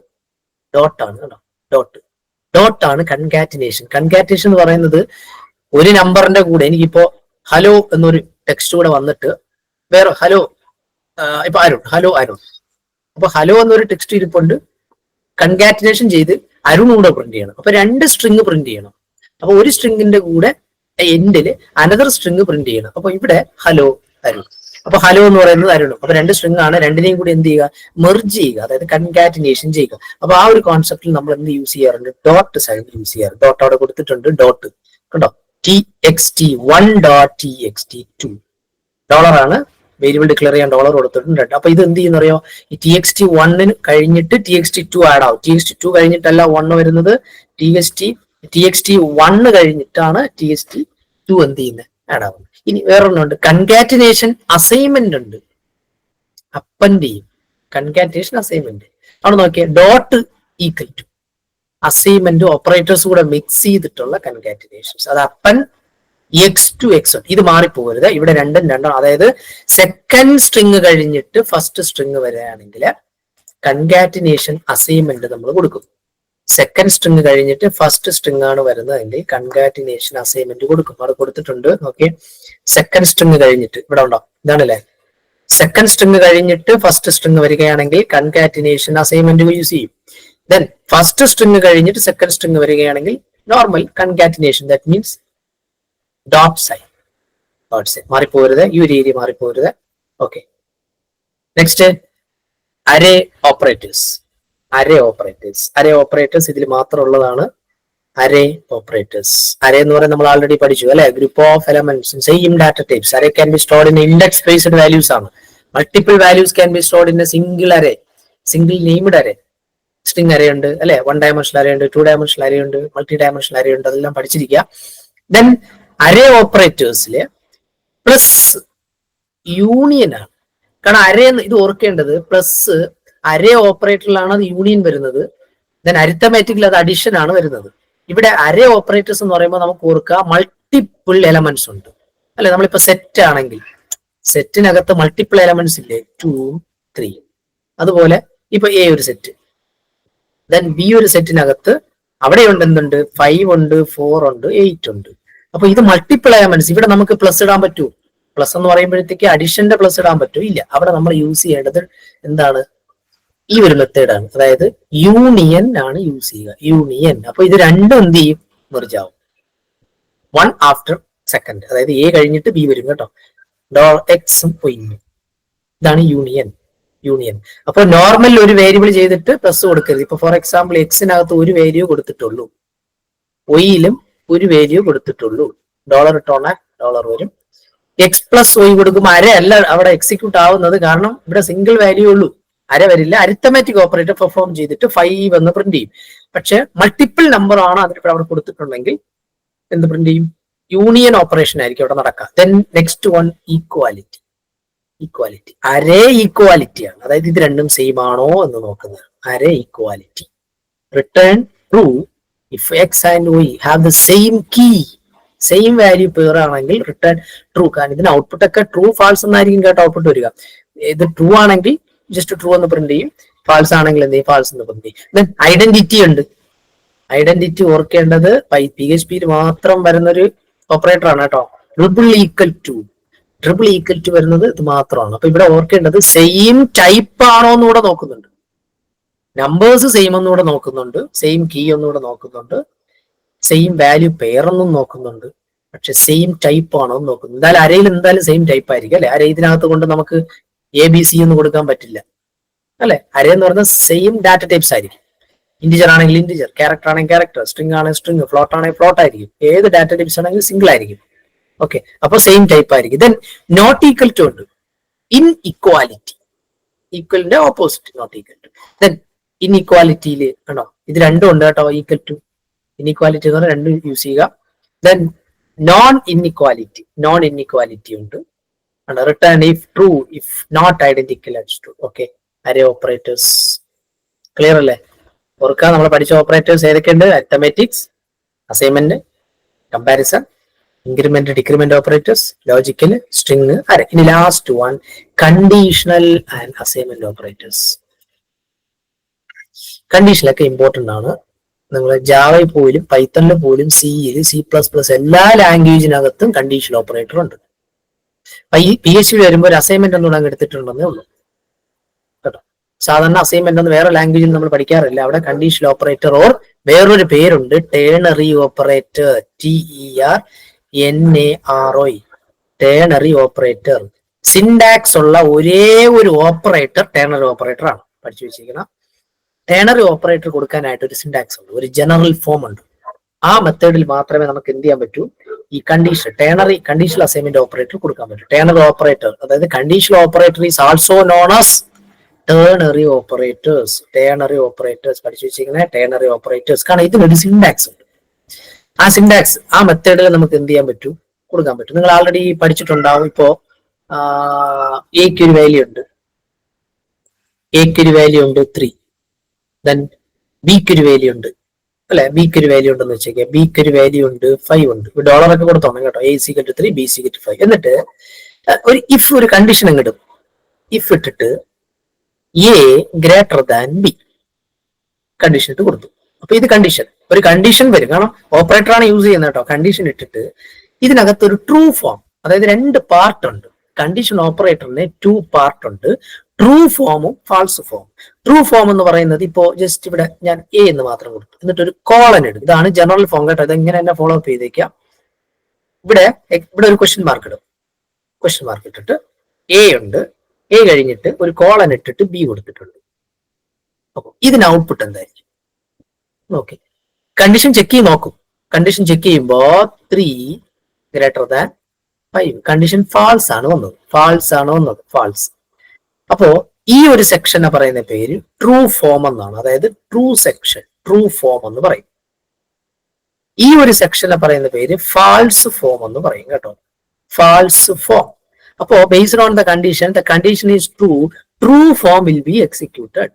ഡോട്ട് ആണ് കേട്ടോ. ഡോട്ട് ഡോട്ട് ആണ് കൺകാറ്റിനേഷൻ കൺകാറ്റിനേഷൻ എന്ന് പറയുന്നത് ഒരു നമ്പറിന്റെ കൂടെ എനിക്കിപ്പോ ഹലോ എന്നൊരു ടെക്സ്റ്റ് കൂടെ വന്നിട്ട് വേറെ ഹലോ ഇപ്പൊ അരുൺ ഹലോ അരുൺ. അപ്പൊ ഹലോ എന്നൊരു ടെക്സ്റ്റ് ഇരിപ്പുണ്ട്. കൺഗ്രാറ്റുലേഷൻ ചെയ്ത് അരുൺ കൂടെ പ്രിന്റ് ചെയ്യണം. അപ്പൊ രണ്ട് സ്ട്രിങ് പ്രിന്റ് ചെയ്യണം. അപ്പൊ ഒരു സ്ട്രിങ്ങിന്റെ കൂടെ എൻഡിൽ അനദർ സ്ട്രിങ് പ്രിന്റ് ചെയ്യണം. അപ്പൊ ഇവിടെ ഹലോ അരുൺ. അപ്പൊ ഹലോ എന്ന് പറയുന്നത് അരുൺ. അപ്പൊ രണ്ട് സ്ട്രിങ് ആണ്. രണ്ടിനെയും കൂടി എന്ത് ചെയ്യുക? മെർജ് ചെയ്യുക. അതായത് കൺകാറ്റിനേഷൻ ചെയ്യുക. അപ്പൊ ആ ഒരു കോൺസെപ്റ്റിൽ നമ്മൾ എന്ത് യൂസ് ചെയ്യാറുണ്ട്? ഡോട്ട് സൈൻ യൂസ് ചെയ്യാറ് ഡോട്ട് അവിടെ കൊടുത്തിട്ടുണ്ട്. ഡോട്ട് കണ്ടോ? T x t one dot t x t two dollar ആണ് വേരിയബിൾ ഡിക്ലെയർ ചെയ്യാൻ ഡോളർ കൊടുത്തിട്ടുണ്ട്. അപ്പൊ ഇത് എന്ത് ചെയ്യുന്ന അറിയോ ഈ ടി എക്സ് ടി വണ്ണിന് കഴിഞ്ഞിട്ട് t x t two add ആവും. ടി എക്സ് ടി ടു കഴിഞ്ഞിട്ടല്ല വണ്ണ് വരുന്നത്. T s t t x t one കഴിഞ്ഞിട്ടാണ് ടി എസ് ടി ടു എന്ത് ചെയ്യുന്നത് ആഡ് ആവുന്നത് ഇനി വേറൊന്നുണ്ട് കൺകാറ്റിനേഷൻ അസൈൻമെന്റ് ഉണ്ട്. അപ്പന്റെ ചെയ്യും? കൺകാറ്റിനേഷൻ അസൈൻമെന്റ് അവിടെ നോക്കിയാൽ dot equal to assignment operators കൂടെ മിക്സ് ചെയ്തിട്ടുള്ള കൺകാറ്റിനേഷൻസ് അത് അപ്പൻ എക്സ് ടു എക്സ് ഇത് മാറിപ്പോകരുത്. ഇവിടെ രണ്ടും രണ്ടും. അതായത് സെക്കൻഡ് സ്ട്രിങ് കഴിഞ്ഞിട്ട് ഫസ്റ്റ് സ്ട്രിങ് വരികയാണെങ്കിൽ കൺകാറ്റിനേഷൻ അസൈൻമെന്റ് നമ്മൾ കൊടുക്കും. സെക്കൻഡ് സ്ട്രിങ് കഴിഞ്ഞിട്ട് ഫസ്റ്റ് സ്ട്രിങ് ആണ് വരുന്നതെങ്കിൽ കൺകാറ്റിനേഷൻ അസൈൻമെന്റ് കൊടുക്കും. അത് കൊടുത്തിട്ടുണ്ട്. ഓക്കെ സെക്കൻഡ് സ്ട്രിങ് കഴിഞ്ഞിട്ട്. ഇവിടെ ഉണ്ടോ? ഇതാണല്ലേ? സെക്കൻഡ് സ്ട്രിങ് കഴിഞ്ഞിട്ട് ഫസ്റ്റ് സ്ട്രിങ് വരികയാണെങ്കിൽ കൺകാറ്റിനേഷൻ അസൈൻമെന്റ് യൂസ് ചെയ്യും. ദെൻ ഫസ്റ്റ് സ്ട്രിങ് കഴിഞ്ഞിട്ട് സെക്കൻഡ് സ്ട്രിങ് വരികയാണെങ്കിൽ normal concatenation that means dot sign dot sign മാറിപ്പോരുത് ഈ ഒരു area മാറിപ്പോരുത് okay next array operators array operators array operators ഇതിൽ മാത്രം ഉള്ളതാണ് അരേ ഓപ്പറേറ്റേഴ്സ് അരേ എന്ന് പറയുന്നത് നമ്മൾ ആൾറെഡി പഠിച്ചു അല്ലെ? Group of elements same data types array can be stored in index based values ആണ്. Multiple values can be stored in a single array single named array string array ഉണ്ട് അല്ലെ? വൺ ഡയമെൻഷണൽ അരേ ഉണ്ട് two dimensional അരേ ഉണ്ട് multi dimensional അരേ ഉണ്ട് അതെല്ലാം പഠിച്ചിരിക്കുക. ദെൻ അരേ ഓപ്പറേറ്റേഴ്സിൽ പ്ലസ് യൂണിയൻ ആണ്. കാരണം അരേ ഇത് ഓർക്കേണ്ടത് പ്ലസ് അരേ ഓപ്പറേറ്ററിലാണ് അത് യൂണിയൻ വരുന്നത്. ദെൻ അരിത്തമാറ്റിക്കിൽ അത് അഡീഷൻ ആണ് വരുന്നത്. ഇവിടെ അരേ ഓപ്പറേറ്റേഴ്സ് എന്ന് പറയുമ്പോൾ നമുക്ക് ഓർക്കുക മൾട്ടിപ്പിൾ എലമെന്റ്സ് ഉണ്ട്. അല്ലെ? നമ്മളിപ്പോ സെറ്റ് ആണെങ്കിൽ സെറ്റിനകത്ത് മൾട്ടിപ്പിൾ എലമെന്റ്സ് ഇല്ലേ? ടു ത്രീ അതുപോലെ ഇപ്പൊ എ ഒരു സെറ്റ് ദെൻ ബി ഒരു സെറ്റിനകത്ത് അവിടെ ഉണ്ട് എന്തുണ്ട്? ഫൈവ് ഉണ്ട് ഫോർ ഉണ്ട് എയ്റ്റ് ഉണ്ട്. അപ്പൊ ഇത് മൾട്ടിപ്പിൾ മനസ്സ്. ഇവിടെ നമുക്ക് പ്ലസ് ഇടാൻ പറ്റൂ. പ്ലസ് എന്ന് പറയുമ്പോഴത്തേക്ക് അഡിഷന്റെ പ്ലസ് ഇടാൻ പറ്റൂ. ഇല്ല. അവിടെ നമ്മൾ യൂസ് ചെയ്യേണ്ടത് എന്താണ്? ഈ ഒരു മെത്തേഡാണ് അതായത് യൂണിയൻ ആണ് യൂസ് ചെയ്യുക. യൂണിയൻ അപ്പൊ ഇത് രണ്ടും എന്ത് ചെയ്യും? മെർജ് ആവും. വൺ ആഫ്റ്റർ സെക്കൻഡ് അതായത് എ കഴിഞ്ഞിട്ട് ബി വരും കേട്ടോ. ഡോ എക്സും പൊയ്യും ഇതാണ് യൂണിയൻ യൂണിയൻ അപ്പൊ നോർമൽ ഒരു വേരിയബിൾ ചെയ്തിട്ട് പ്ലസ് കൊടുക്കരുത്. ഇപ്പൊ ഫോർ എക്സാമ്പിൾ എക്സിനകത്ത് ഒരു വേരിയോ കൊടുത്തിട്ടുള്ളൂ. ഒയിലും ഒരു വാല്യൂ കൊടുത്തിട്ടുള്ളൂ. ഡോളർ ഇട്ടോണ ഡോളർ വരും. എക്സ് പ്ലസ് വൈ കൊടുക്കുമ്പോൾ അര അല്ല അവിടെ എക്സിക്യൂട്ട് ആവുന്നത് കാരണം ഇവിടെ സിംഗിൾ വാല്യൂ ഉള്ളൂ. അര വരില്ല. അരിത്തമാറ്റിക് ഓപ്പറേറ്റർ പെർഫോം ചെയ്തിട്ട് ഫൈവ് എന്ന് പ്രിന്റ് ചെയ്യും. പക്ഷെ മൾട്ടിപ്പിൾ നമ്പർ ആണ് അതിനിപ്പോൾ അവിടെ കൊടുത്തിട്ടുണ്ടെങ്കിൽ എന്ത് പ്രിന്റ് ചെയ്യും? യൂണിയൻ ഓപ്പറേഷൻ ആയിരിക്കും അവിടെ നടക്കുക. Then next one equality equality array equality ആണ്. അതായത് ഇത് രണ്ടും സെയിം ആണോ എന്ന് നോക്കുന്നത് array equality return true if X and Y have the same key same value pair ആണെങ്കിൽ റിട്ടേൺ ട്രൂ കാരണം ഇതിന് ഔട്ട്പുട്ട് ഒക്കെ ട്രൂ ഫാൾസ് എന്നായിരിക്കും കേട്ടോ ഔട്ട്പുട്ട് വരിക. ഇത് ട്രൂ ആണെങ്കിൽ ജസ്റ്റ് ട്രൂ എന്ന് പ്രിന്റ് ചെയ്യും. ഫാൾസ് ആണെങ്കിൽ എന്ത് ചെയ്യും? ഫാൾസ് എന്ന് പ്രിന്റ് ചെയ്യും. ദെൻ ഐഡന്റിറ്റി ഉണ്ട്. ഐഡന്റിറ്റി ഓർക്കേണ്ടത് പി എച്ച് പിയിൽ മാത്രം വരുന്ന ഒരു ഓപ്പറേറ്റർ ആണ് കേട്ടോ. Triple equal to triple equal to വരുന്നത് ഇത് മാത്രമാണ്. അപ്പൊ ഇവിടെ ഓർക്കേണ്ടത് സെയിം ടൈപ്പ് ആണോ എന്നുകൂടെ നോക്കുന്നുണ്ട്. നമ്പേഴ്സ് സെയിം ഒന്നുകൂടെ നോക്കുന്നുണ്ട്. സെയിം കീ ഒന്നുകൂടെ നോക്കുന്നുണ്ട്. സെയിം വാല്യൂ പേരൊന്നും നോക്കുന്നുണ്ട്. പക്ഷെ സെയിം ടൈപ്പ് ആണോ എന്ന് നോക്കുന്നു. എന്തായാലും അരയിൽ എന്തായാലും സെയിം ടൈപ്പ് ആയിരിക്കും അല്ലെ? അര ഇതിനകത്ത് കൊണ്ട് നമുക്ക് എ ബി സി എന്ന് കൊടുക്കാൻ പറ്റില്ല. അല്ലെ? അര എന്ന് പറഞ്ഞാൽ സെയിം ഡാറ്റ ടൈപ്സ് ആയിരിക്കും. ഇന്റിജർ ആണെങ്കിൽ ഇന്റിജർ ക്യാരക്ടർ ആണെങ്കിൽ ക്യാരക്ടർ സ്ട്രിംഗ് ആണെങ്കിൽ സ്ട്രിംഗ് ഫ്ലോട്ട് ആണെങ്കിൽ ഫ്ലോട്ട് ആയിരിക്കും. ഏത് ഡാറ്റ ടൈപ്സ് ആണെങ്കിൽ സിംഗിൾ ആയിരിക്കും. ഓക്കെ അപ്പൊ സെയിം ടൈപ്പ് ആയിരിക്കും. ദെൻ നോട്ട് ഈക്വൽ ടു ഉണ്ട്. Inequality ഈക്വലിന്റെ opposite not equal to then in ഇക്വാലിറ്റിയിൽ ആണോ? ഇത് രണ്ടും ഉണ്ട് കേട്ടോ ഈക്വൽ ടു ഇൻഇക്വാലിറ്റി എന്ന് പറഞ്ഞാൽ രണ്ടും യൂസ് ചെയ്യുക. Then non inequality non inequality ഉണ്ട് ആണ് return if true if not identical to okay array operators clear അല്ലേ? ഓർക്കുക നമ്മൾ പഠിച്ച operators ഏതൊക്കെയുണ്ട്? Arithmetics assignment comparison increment decrement operators logical string array ഇനി last one conditional and assignment operators കണ്ടീഷനൊക്കെ important ആണ്. നിങ്ങൾ ജാവയിൽ പോലും പൈത്തണിൽ പോലും സിയിൽ സി പ്ലസ് പ്ലസ് എല്ലാ ലാംഗ്വേജിനകത്തും കണ്ടീഷൻ ഓപ്പറേറ്റർ ഉണ്ട്. പി എച്ച് ഡി വരുമ്പോൾ ഒരു അസൈൻമെന്റ് ഒന്നും അങ്ങ് എടുത്തിട്ടുണ്ടെന്നേ ഉള്ളൂ. കേട്ടോ? സാധാരണ അസൈൻമെന്റ് ഒന്നും വേറെ ലാംഗ്വേജിൽ നമ്മൾ പഠിക്കാറില്ല. അവിടെ കണ്ടീഷൻ ഓപ്പറേറ്റർ ഓർ വേറൊരു പേരുണ്ട്. Ternary operator T E R N A R O ternary operator syntax ഉള്ള ഒരേ ഒരു ഓപ്പറേറ്റർ ടേണറി ഓപ്പറേറ്റർ ആണ്. പഠിച്ചു വെച്ചിരിക്കണം. ടേണറി ഓപ്പറേറ്റർ കൊടുക്കാനായിട്ട് ഒരു സിൻഡാക്സ് ഉണ്ട്. ഒരു ജനറൽ ഫോം ഉണ്ട്. ആ മെത്തേഡിൽ മാത്രമേ നമുക്ക് എന്ത് ചെയ്യാൻ പറ്റൂ? ഈ condition ternary conditional assignment operator കൊടുക്കാൻ പറ്റൂ. ടേണറി ഓപ്പറേറ്റർ അതായത് conditional operator is also known as ternary operators ternary operators പഠിച്ചു വെച്ചിരിക്കുന്നത് ടേണറി ഓപ്പറേറ്റേഴ്സ് കാരണം ഇതിനൊരു സിൻഡാക്സ് ഉണ്ട്. ആ സിൻഡാക്സ് ആ മെത്തേഡിൽ നമുക്ക് എന്ത് ചെയ്യാൻ പറ്റൂ? കൊടുക്കാൻ പറ്റും. നിങ്ങൾ ആൾറെഡി പഠിച്ചിട്ടുണ്ടാവും. ഇപ്പോ എക്ക് ഒരു വാല്യൂ ഉണ്ട്. എക്ക് ഒരു വാല്യൂ ഉണ്ട് ത്രീ ദെൻ ബിക്ക് ഒരു വാല്യൂ ഉണ്ട്. അല്ലെ? ബിക്ക് ഒരു വാല്യൂ ഉണ്ടെന്ന് വെച്ചേക്കാം. ബിക്ക് ഒരു വാല്യൂ ഉണ്ട് ഫൈവ് ഉണ്ട്. ഡോളർ ഒക്കെ കൊടുത്തോണം കേട്ടോ. എ സി കെറ്റ് ത്രീ ബി സി കെറ്റ് ഫൈവ് എന്നിട്ട് ഒരു ഇഫ് ഒരു കണ്ടീഷൻ ഇടും. ഇഫ് ഇട്ടിട്ട് A greater than B condition ഇട്ട് കൊടുത്തു. അപ്പൊ ഇത് കണ്ടീഷൻ ഒരു കണ്ടീഷൻ വരും. കാരണം ഓപ്പറേറ്റർ ആണ് യൂസ് ചെയ്യുന്നത് കേട്ടോ. കണ്ടീഷൻ ഇട്ടിട്ട് ഇതിനകത്ത് ഒരു ട്രൂ ഫോം അതായത് രണ്ട് പാർട്ട് ഉണ്ട്. കണ്ടീഷൻ ഓപ്പറേറ്ററിന് ടു പാർട്ട് ഉണ്ട്. ട്രൂ ഫോമും ഫാൾസ് ഫോമും ട്രൂ ഫോം എന്ന് പറയുന്നത് ഇപ്പോ ജസ്റ്റ് ഇവിടെ ഞാൻ എ എന്ന് മാത്രം കൊടുത്തു. എന്നിട്ട് ഒരു കോളൻ ഇടും. ഇതാണ് ജനറൽ ഫോം കേട്ടോ. ഇതെങ്ങനെ തന്നെ ഫോളോ അപ്പ് ചെയ്തേക്കാം? ഇവിടെ ഇവിടെ ഒരു ക്വസ്റ്റ്യൻ മാർക്ക് ഇടും. ക്വസ്റ്റ്യൻ മാർക്ക് ഇട്ടിട്ട് എ ഉണ്ട്. എ കഴിഞ്ഞിട്ട് ഒരു കോളൻ ഇട്ടിട്ട് ബി കൊടുത്തിട്ടുണ്ട്. അപ്പൊ ഇതിന് ഔട്ട്പുട്ട് എന്തായിരിക്കും? ഓക്കെ കണ്ടീഷൻ ചെക്ക് ചെയ്ത് നോക്കും. കണ്ടീഷൻ ചെക്ക് ചെയ്യുമ്പോ three greater than five condition false ആണ് വന്നത്. ഫാൾസ് ആണ് വന്നത്. ഫാൾസ് അപ്പോ ഈ ഒരു സെക്ഷനെ പറയുന്ന പേര് ട്രൂ ഫോം എന്നാണ്. അതായത് ട്രൂ സെക്ഷൻ ട്രൂ ഫോം എന്ന് പറയും. ഈ ഒരു സെക്ഷനെ പറയുന്ന പേര് ഫാൾസ് ഫോം എന്ന് പറയും കേട്ടോ. ഫാൾസ് ഫോം അപ്പോ based on the condition the condition is true true form will be executed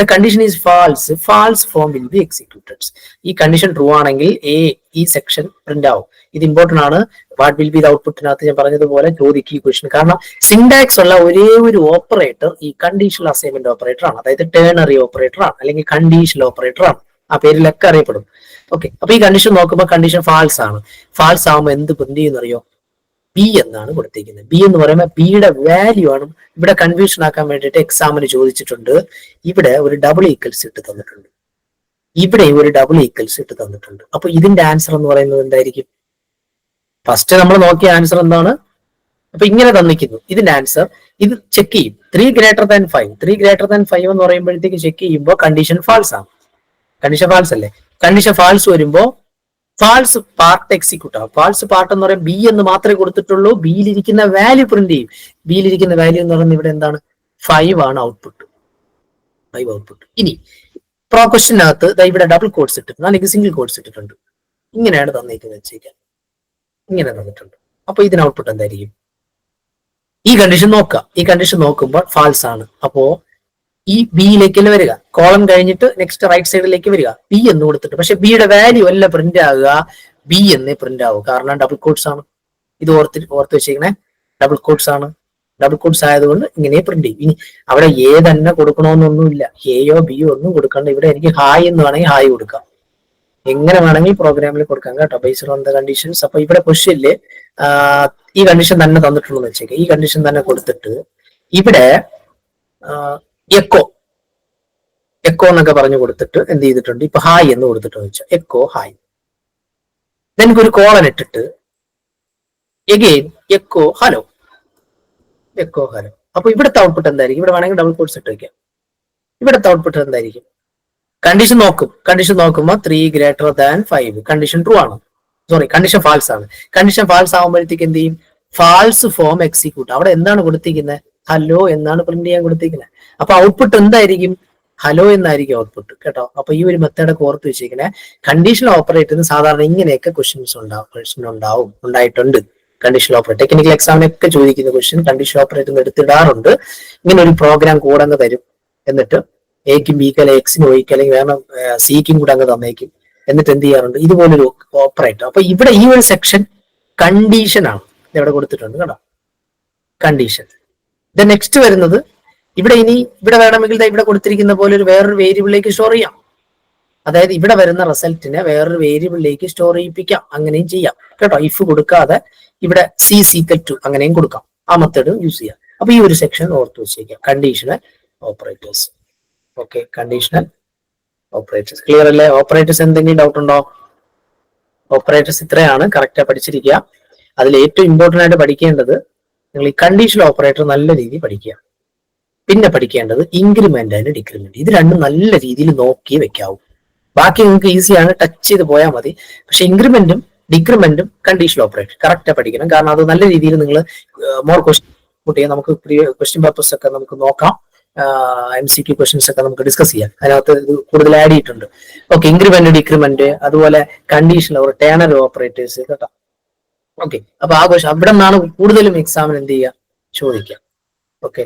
the condition is false false form will be executed ഈ കണ്ടീഷൻ ട്രൂ ആണെങ്കിൽ എ ഈ സെക്ഷൻ പ്രിന്റ് ആവും. ഇത് important ആണ്. വാട്ട് വിൽ ബി ദ ഔട്ട്പുട്ടിനകത്ത് ഞാൻ പറഞ്ഞതുപോലെ ചോദിക്കും ഈ ക്വസ്റ്റൻ കാരണം സിൻഡാക്സ് ഉള്ള ഒരേ ഒരു ഓപ്പറേറ്റർ ഈ കണ്ടീഷണൽ അസൈൻമെന്റ് ഓപ്പറേറ്റർ ആണ്. അതായത് ടേണറി ഓപ്പറേറ്റർ ആണ് അല്ലെങ്കിൽ കണ്ടീഷണൽ ഓപ്പറേറ്റർ ആണ്. ആ പേരിലൊക്കെ അറിയപ്പെടും. ഓക്കെ അപ്പൊ ഈ കണ്ടീഷൻ നോക്കുമ്പോൾ കണ്ടീഷൻ ഫാൾസ് ആണ്. ഫാൾസ് ആകുമ്പോൾ എന്ത് പ്രിന്റ് ചെയ്യുന്നറിയോ? ബി എന്നാണ് കൊടുത്തിരിക്കുന്നത് ബി എന്ന് പറയുമ്പോൾ ബിയുടെ വാല്യൂ ആണ് ഇവിടെ കൺഫ്യൂഷൻ ആക്കാൻ വേണ്ടിയിട്ട് എക്സാമിന് ചോദിച്ചിട്ടുണ്ട്. ഇവിടെ ഒരു ഡബിൾ ഈക്വൽസ് ഇട്ട് തന്നിട്ടുണ്ട്. ഇവിടെ ഒരു ഡബിൾ ഈക്വൽസ് ഇട്ട് തന്നിട്ടുണ്ട്. അപ്പൊ ഇതിന്റെ ആൻസർ എന്ന് പറയുന്നത് എന്തായിരിക്കും? ഫസ്റ്റ് നമ്മൾ നോക്കിയ ആൻസർ എന്താണ്? അപ്പൊ ഇങ്ങനെ തന്നിക്കുന്നു ഇതിന്റെ ആൻസർ ഇത് ചെക്ക് ചെയ്യും. Three greater than five three greater than five എന്ന് പറയുമ്പോഴത്തേക്ക് ചെക്ക് ചെയ്യുമ്പോൾ കണ്ടീഷൻ ഫാൾസ് ആണ്. കണ്ടീഷൻ ഫാൾസ് അല്ലേ? കണ്ടീഷൻ ഫാൾസ് വരുമ്പോ ഫാൾസ് പാർട്ട് എക്സിക്യൂട്ട് ആവും ഫാൾസ് പാർട്ട് എന്ന് പറയാൻ ബി എന്ന് മാത്രമേ കൊടുത്തിട്ടുള്ളൂ. ബിയിലിരിക്കുന്ന വാല്യൂ പ്രിന്റ് ചെയ്യും. ബിയിലിരിക്കുന്ന വാല്യൂ എന്ന് പറയുന്നത് ഇവിടെ എന്താണ്? ഫൈവ് ആണ് ഔട്ട്പുട്ട് ഫൈവ് ഔട്ട്പുട്ട് ഇനി പ്രോ ക്വസ്റ്റിനകത്ത് ഇവിടെ ഡബിൾ കോഡ്സ് ഇട്ടിട്ടുണ്ട്. അല്ലെങ്കിൽ സിംഗിൾ കോഡ്സ് ഇട്ടിട്ടുണ്ട്. ഇങ്ങനെയാണ് തന്നേക്കുന്നത് വെച്ചേക്കാൻ. ഇങ്ങനെ തന്നിട്ടുണ്ട്. അപ്പൊ ഇതിന് ഔട്ട്പുട്ട് എന്തായിരിക്കും? ഈ കണ്ടീഷൻ നോക്കുക. ഈ കണ്ടീഷൻ നോക്കുമ്പോൾ ഫാൾസ് ആണ്. അപ്പോ ഈ ബിയിലേക്കല്ലേ വരിക. കോളം കഴിഞ്ഞിട്ട് നെക്സ്റ്റ് റൈറ്റ് സൈഡിലേക്ക് വരിക. ബി എന്ന് കൊടുത്തിട്ട്. പക്ഷെ ബിയുടെ വാല്യൂ അല്ല പ്രിന്റ് ആകുക. ബി എന്നേ പ്രിന്റ് ആവുക കാരണം ഡബിൾ കോഡ്സ് ആണ്. ഇത് ഓർത്ത് ഓർത്ത് വെച്ചിരിക്കണേ. ഡബിൾ കോഡ്സ് ആണ്. ഡബിൾ കോഡ്സ് ആയതുകൊണ്ട് ഇങ്ങനെ പ്രിന്റ് ചെയ്യും. ഇനി അവിടെ എ തന്നെ കൊടുക്കണമെന്നൊന്നുമില്ല. എയോ ബിയോ ഒന്നും കൊടുക്കണ്ട. ഇവിടെ എനിക്ക് ഹായ് എന്ന് വേണമെങ്കിൽ ഹായ് കൊടുക്കാം. എങ്ങനെ വേണമെങ്കിൽ പ്രോഗ്രാമിൽ കൊടുക്കാം കേട്ടോ. ബേസ്ഡ് ഓൺ ദ കണ്ടീഷൻസ് അപ്പൊ ഇവിടെ ക്വസ്റ്റ്യനിൽ ഈ കണ്ടീഷൻ തന്നെ തന്നിട്ടുണ്ടെന്ന് വെച്ചേക്കാം. ഈ കണ്ടീഷൻ തന്നെ കൊടുത്തിട്ട് ഇവിടെ എക്കോ എക്കോ എന്നൊക്കെ പറഞ്ഞു കൊടുത്തിട്ട് എന്ത് ചെയ്തിട്ടുണ്ട്? ഇപ്പൊ ഹായ് എന്ന് കൊടുത്തിട്ട് വെച്ചാൽ എക്കോ ഹായ് ഒരു കോളൻ ഇട്ടിട്ട് again echo hello echo hello അപ്പൊ ഇവിടുത്തെ ഔട്ട്പുട്ട് എന്തായിരിക്കും? ഇവിടെ വേണമെങ്കിൽ ഡബിൾ കോഡ്സ് ഇട്ട് വയ്ക്കാം ഇവിടുത്തെ ഔട്ട്പുട്ട് എന്തായിരിക്കും? കണ്ടീഷൻ നോക്കും. കണ്ടീഷൻ നോക്കുമ്പോൾ three greater than five condition true ആണ്. സോറി കണ്ടീഷൻ ഫാൾസ് ആണ്. കണ്ടീഷൻ ഫാൾസ് ആകുമ്പോഴത്തേക്ക് എന്ത് ചെയ്യും? ഫാൾസ് ഫോം എക്സിക്യൂട്ട് അവിടെ എന്താണ് കൊടുത്തിരിക്കുന്നത്? ഹലോ എന്നാണ് പ്രിന്റ് ചെയ്യാൻ കൊടുത്തിരിക്കുന്നത്. അപ്പൊ ഔട്ട്പുട്ട് എന്തായിരിക്കും? ഹലോ എന്നായിരിക്കും ഔട്ട്പുട്ട് കേട്ടോ? അപ്പൊ ഈ ഒരു മെത്തേഡൊക്കെ ഓർത്ത് വെച്ചിരിക്കണേ കണ്ടീഷണൽ ഓപ്പറേറ്ററിന് സാധാരണ ഇങ്ങനെയൊക്കെ ക്വസ്റ്റ്യൻസ് ഉണ്ടാവും ക്വസ്റ്റ്യൻ ഉണ്ടാവും ഉണ്ടായിട്ടുണ്ട്. കണ്ടീഷണൽ ഓപ്പറേറ്റർ ടെക്നിക്കൽ എക്സാമിനൊക്കെ ചോദിക്കുന്ന ക്വസ്റ്റ്യൻ കണ്ടീഷണൽ ഓപ്പറേറ്റർ എടുത്തിടാറുണ്ട്. ഇങ്ങനെ ഒരു പ്രോഗ്രാം കൂടെ അങ്ങ് തരും. എന്നിട്ട് എക്കും ബിക്ക് അല്ലെങ്കിൽ എക്സിന് ഒയ്ക്ക് അല്ലെങ്കിൽ വേറെ സിക്കും കൂടെ അങ്ങ് തന്നേക്കും. എന്നിട്ട് എന്ത് ചെയ്യാറുണ്ട്? ഇതുപോലൊരു ഓപ്പറേറ്റർ അപ്പൊ ഇവിടെ ഈ ഒരു സെക്ഷൻ കണ്ടീഷൻ ആണ്. ഇവിടെ കൊടുത്തിട്ടുണ്ട് കേട്ടോ? കണ്ടീഷൻ നെക്സ്റ്റ് വരുന്നത് ഇവിടെ ഇനി ഇവിടെ വേണമെങ്കിൽ ഇവിടെ കൊടുത്തിരിക്കുന്ന പോലെ ഒരു വേറൊരു വേരിയബിളിലേക്ക് സ്റ്റോർ ചെയ്യാം. അതായത് ഇവിടെ വരുന്ന റിസൾട്ടിനെ വേറൊരു വേരിയബിളിലേക്ക് സ്റ്റോർ ചെയ്യിപ്പിക്കാം. അങ്ങനെയും ചെയ്യാം. കേട്ടോ? ഇഫ് കൊടുക്കാതെ ഇവിടെ സി സീക്കൽ ടു അങ്ങനെയും കൊടുക്കാം. ആ മെത്തേഡ് യൂസ് ചെയ്യാം. അപ്പൊ ഈ ഒരു സെക്ഷൻ ഓർത്ത് വെച്ചേക്കാം. Conditional operators okay conditional operators clear അല്ലേ? ഓപ്പറേറ്റേഴ്സ് എന്തെങ്കിലും ഡൗട്ട് ഉണ്ടോ? ഓപ്പറേറ്റേഴ്സ് ഇത്രയാണ്. കറക്റ്റായി പഠിച്ചിരിക്കുക. അതിൽ ഏറ്റവും ഇമ്പോർട്ടന്റ് ആയിട്ട് പഠിക്കേണ്ടത് നിങ്ങൾ ഈ കണ്ടീഷൻ ഓപ്പറേറ്റർ നല്ല രീതിയിൽ പഠിക്കുക. പിന്നെ പഠിക്കേണ്ടത് ഇൻക്രിമെന്റ് ആൻഡ് ഡിക്രിമെന്റ് ഇത് രണ്ടും നല്ല രീതിയിൽ നോക്കി വെക്കാവും. ബാക്കി നിങ്ങൾക്ക് ഈസിയാണ് ടച്ച് ചെയ്ത് പോയാൽ മതി. പക്ഷെ ഇൻക്രിമെന്റും ഡിക്രിമെന്റും കണ്ടീഷണൽ ഓപ്പറേറ്റർ കറക്റ്റ് പഠിക്കണം. കാരണം അത് നല്ല രീതിയിൽ നിങ്ങൾ മോർ ക്വസ്റ്റ്യൻ ചെയ്യാം. നമുക്ക് ക്വസ്റ്റ്യൻ പേപ്പേഴ്സ് ഒക്കെ നമുക്ക് നോക്കാം. എം സി ക്യു ക്വസ്റ്റ്യൻസ് ഒക്കെ നമുക്ക് ഡിസ്കസ് ചെയ്യാം. അതിനകത്ത് ഇത് കൂടുതൽ ആഡ് ചെയ്തിട്ടുണ്ട്. ഓക്കെ ഇൻക്രിമെന്റ് ഡിക്രിമെന്റ് അതുപോലെ കണ്ടീഷണൽ ഓർ ടേണൽ ഓപ്പറേറ്റേഴ്സ് കേട്ടോ. ഓക്കെ അപ്പൊ ആ ക്വസ്റ്റ്യൻ അവിടെ നിന്നാണ് കൂടുതലും എക്സാമിന് എന്ത് ചെയ്യുക? ചോദിക്കുക. ഓക്കെ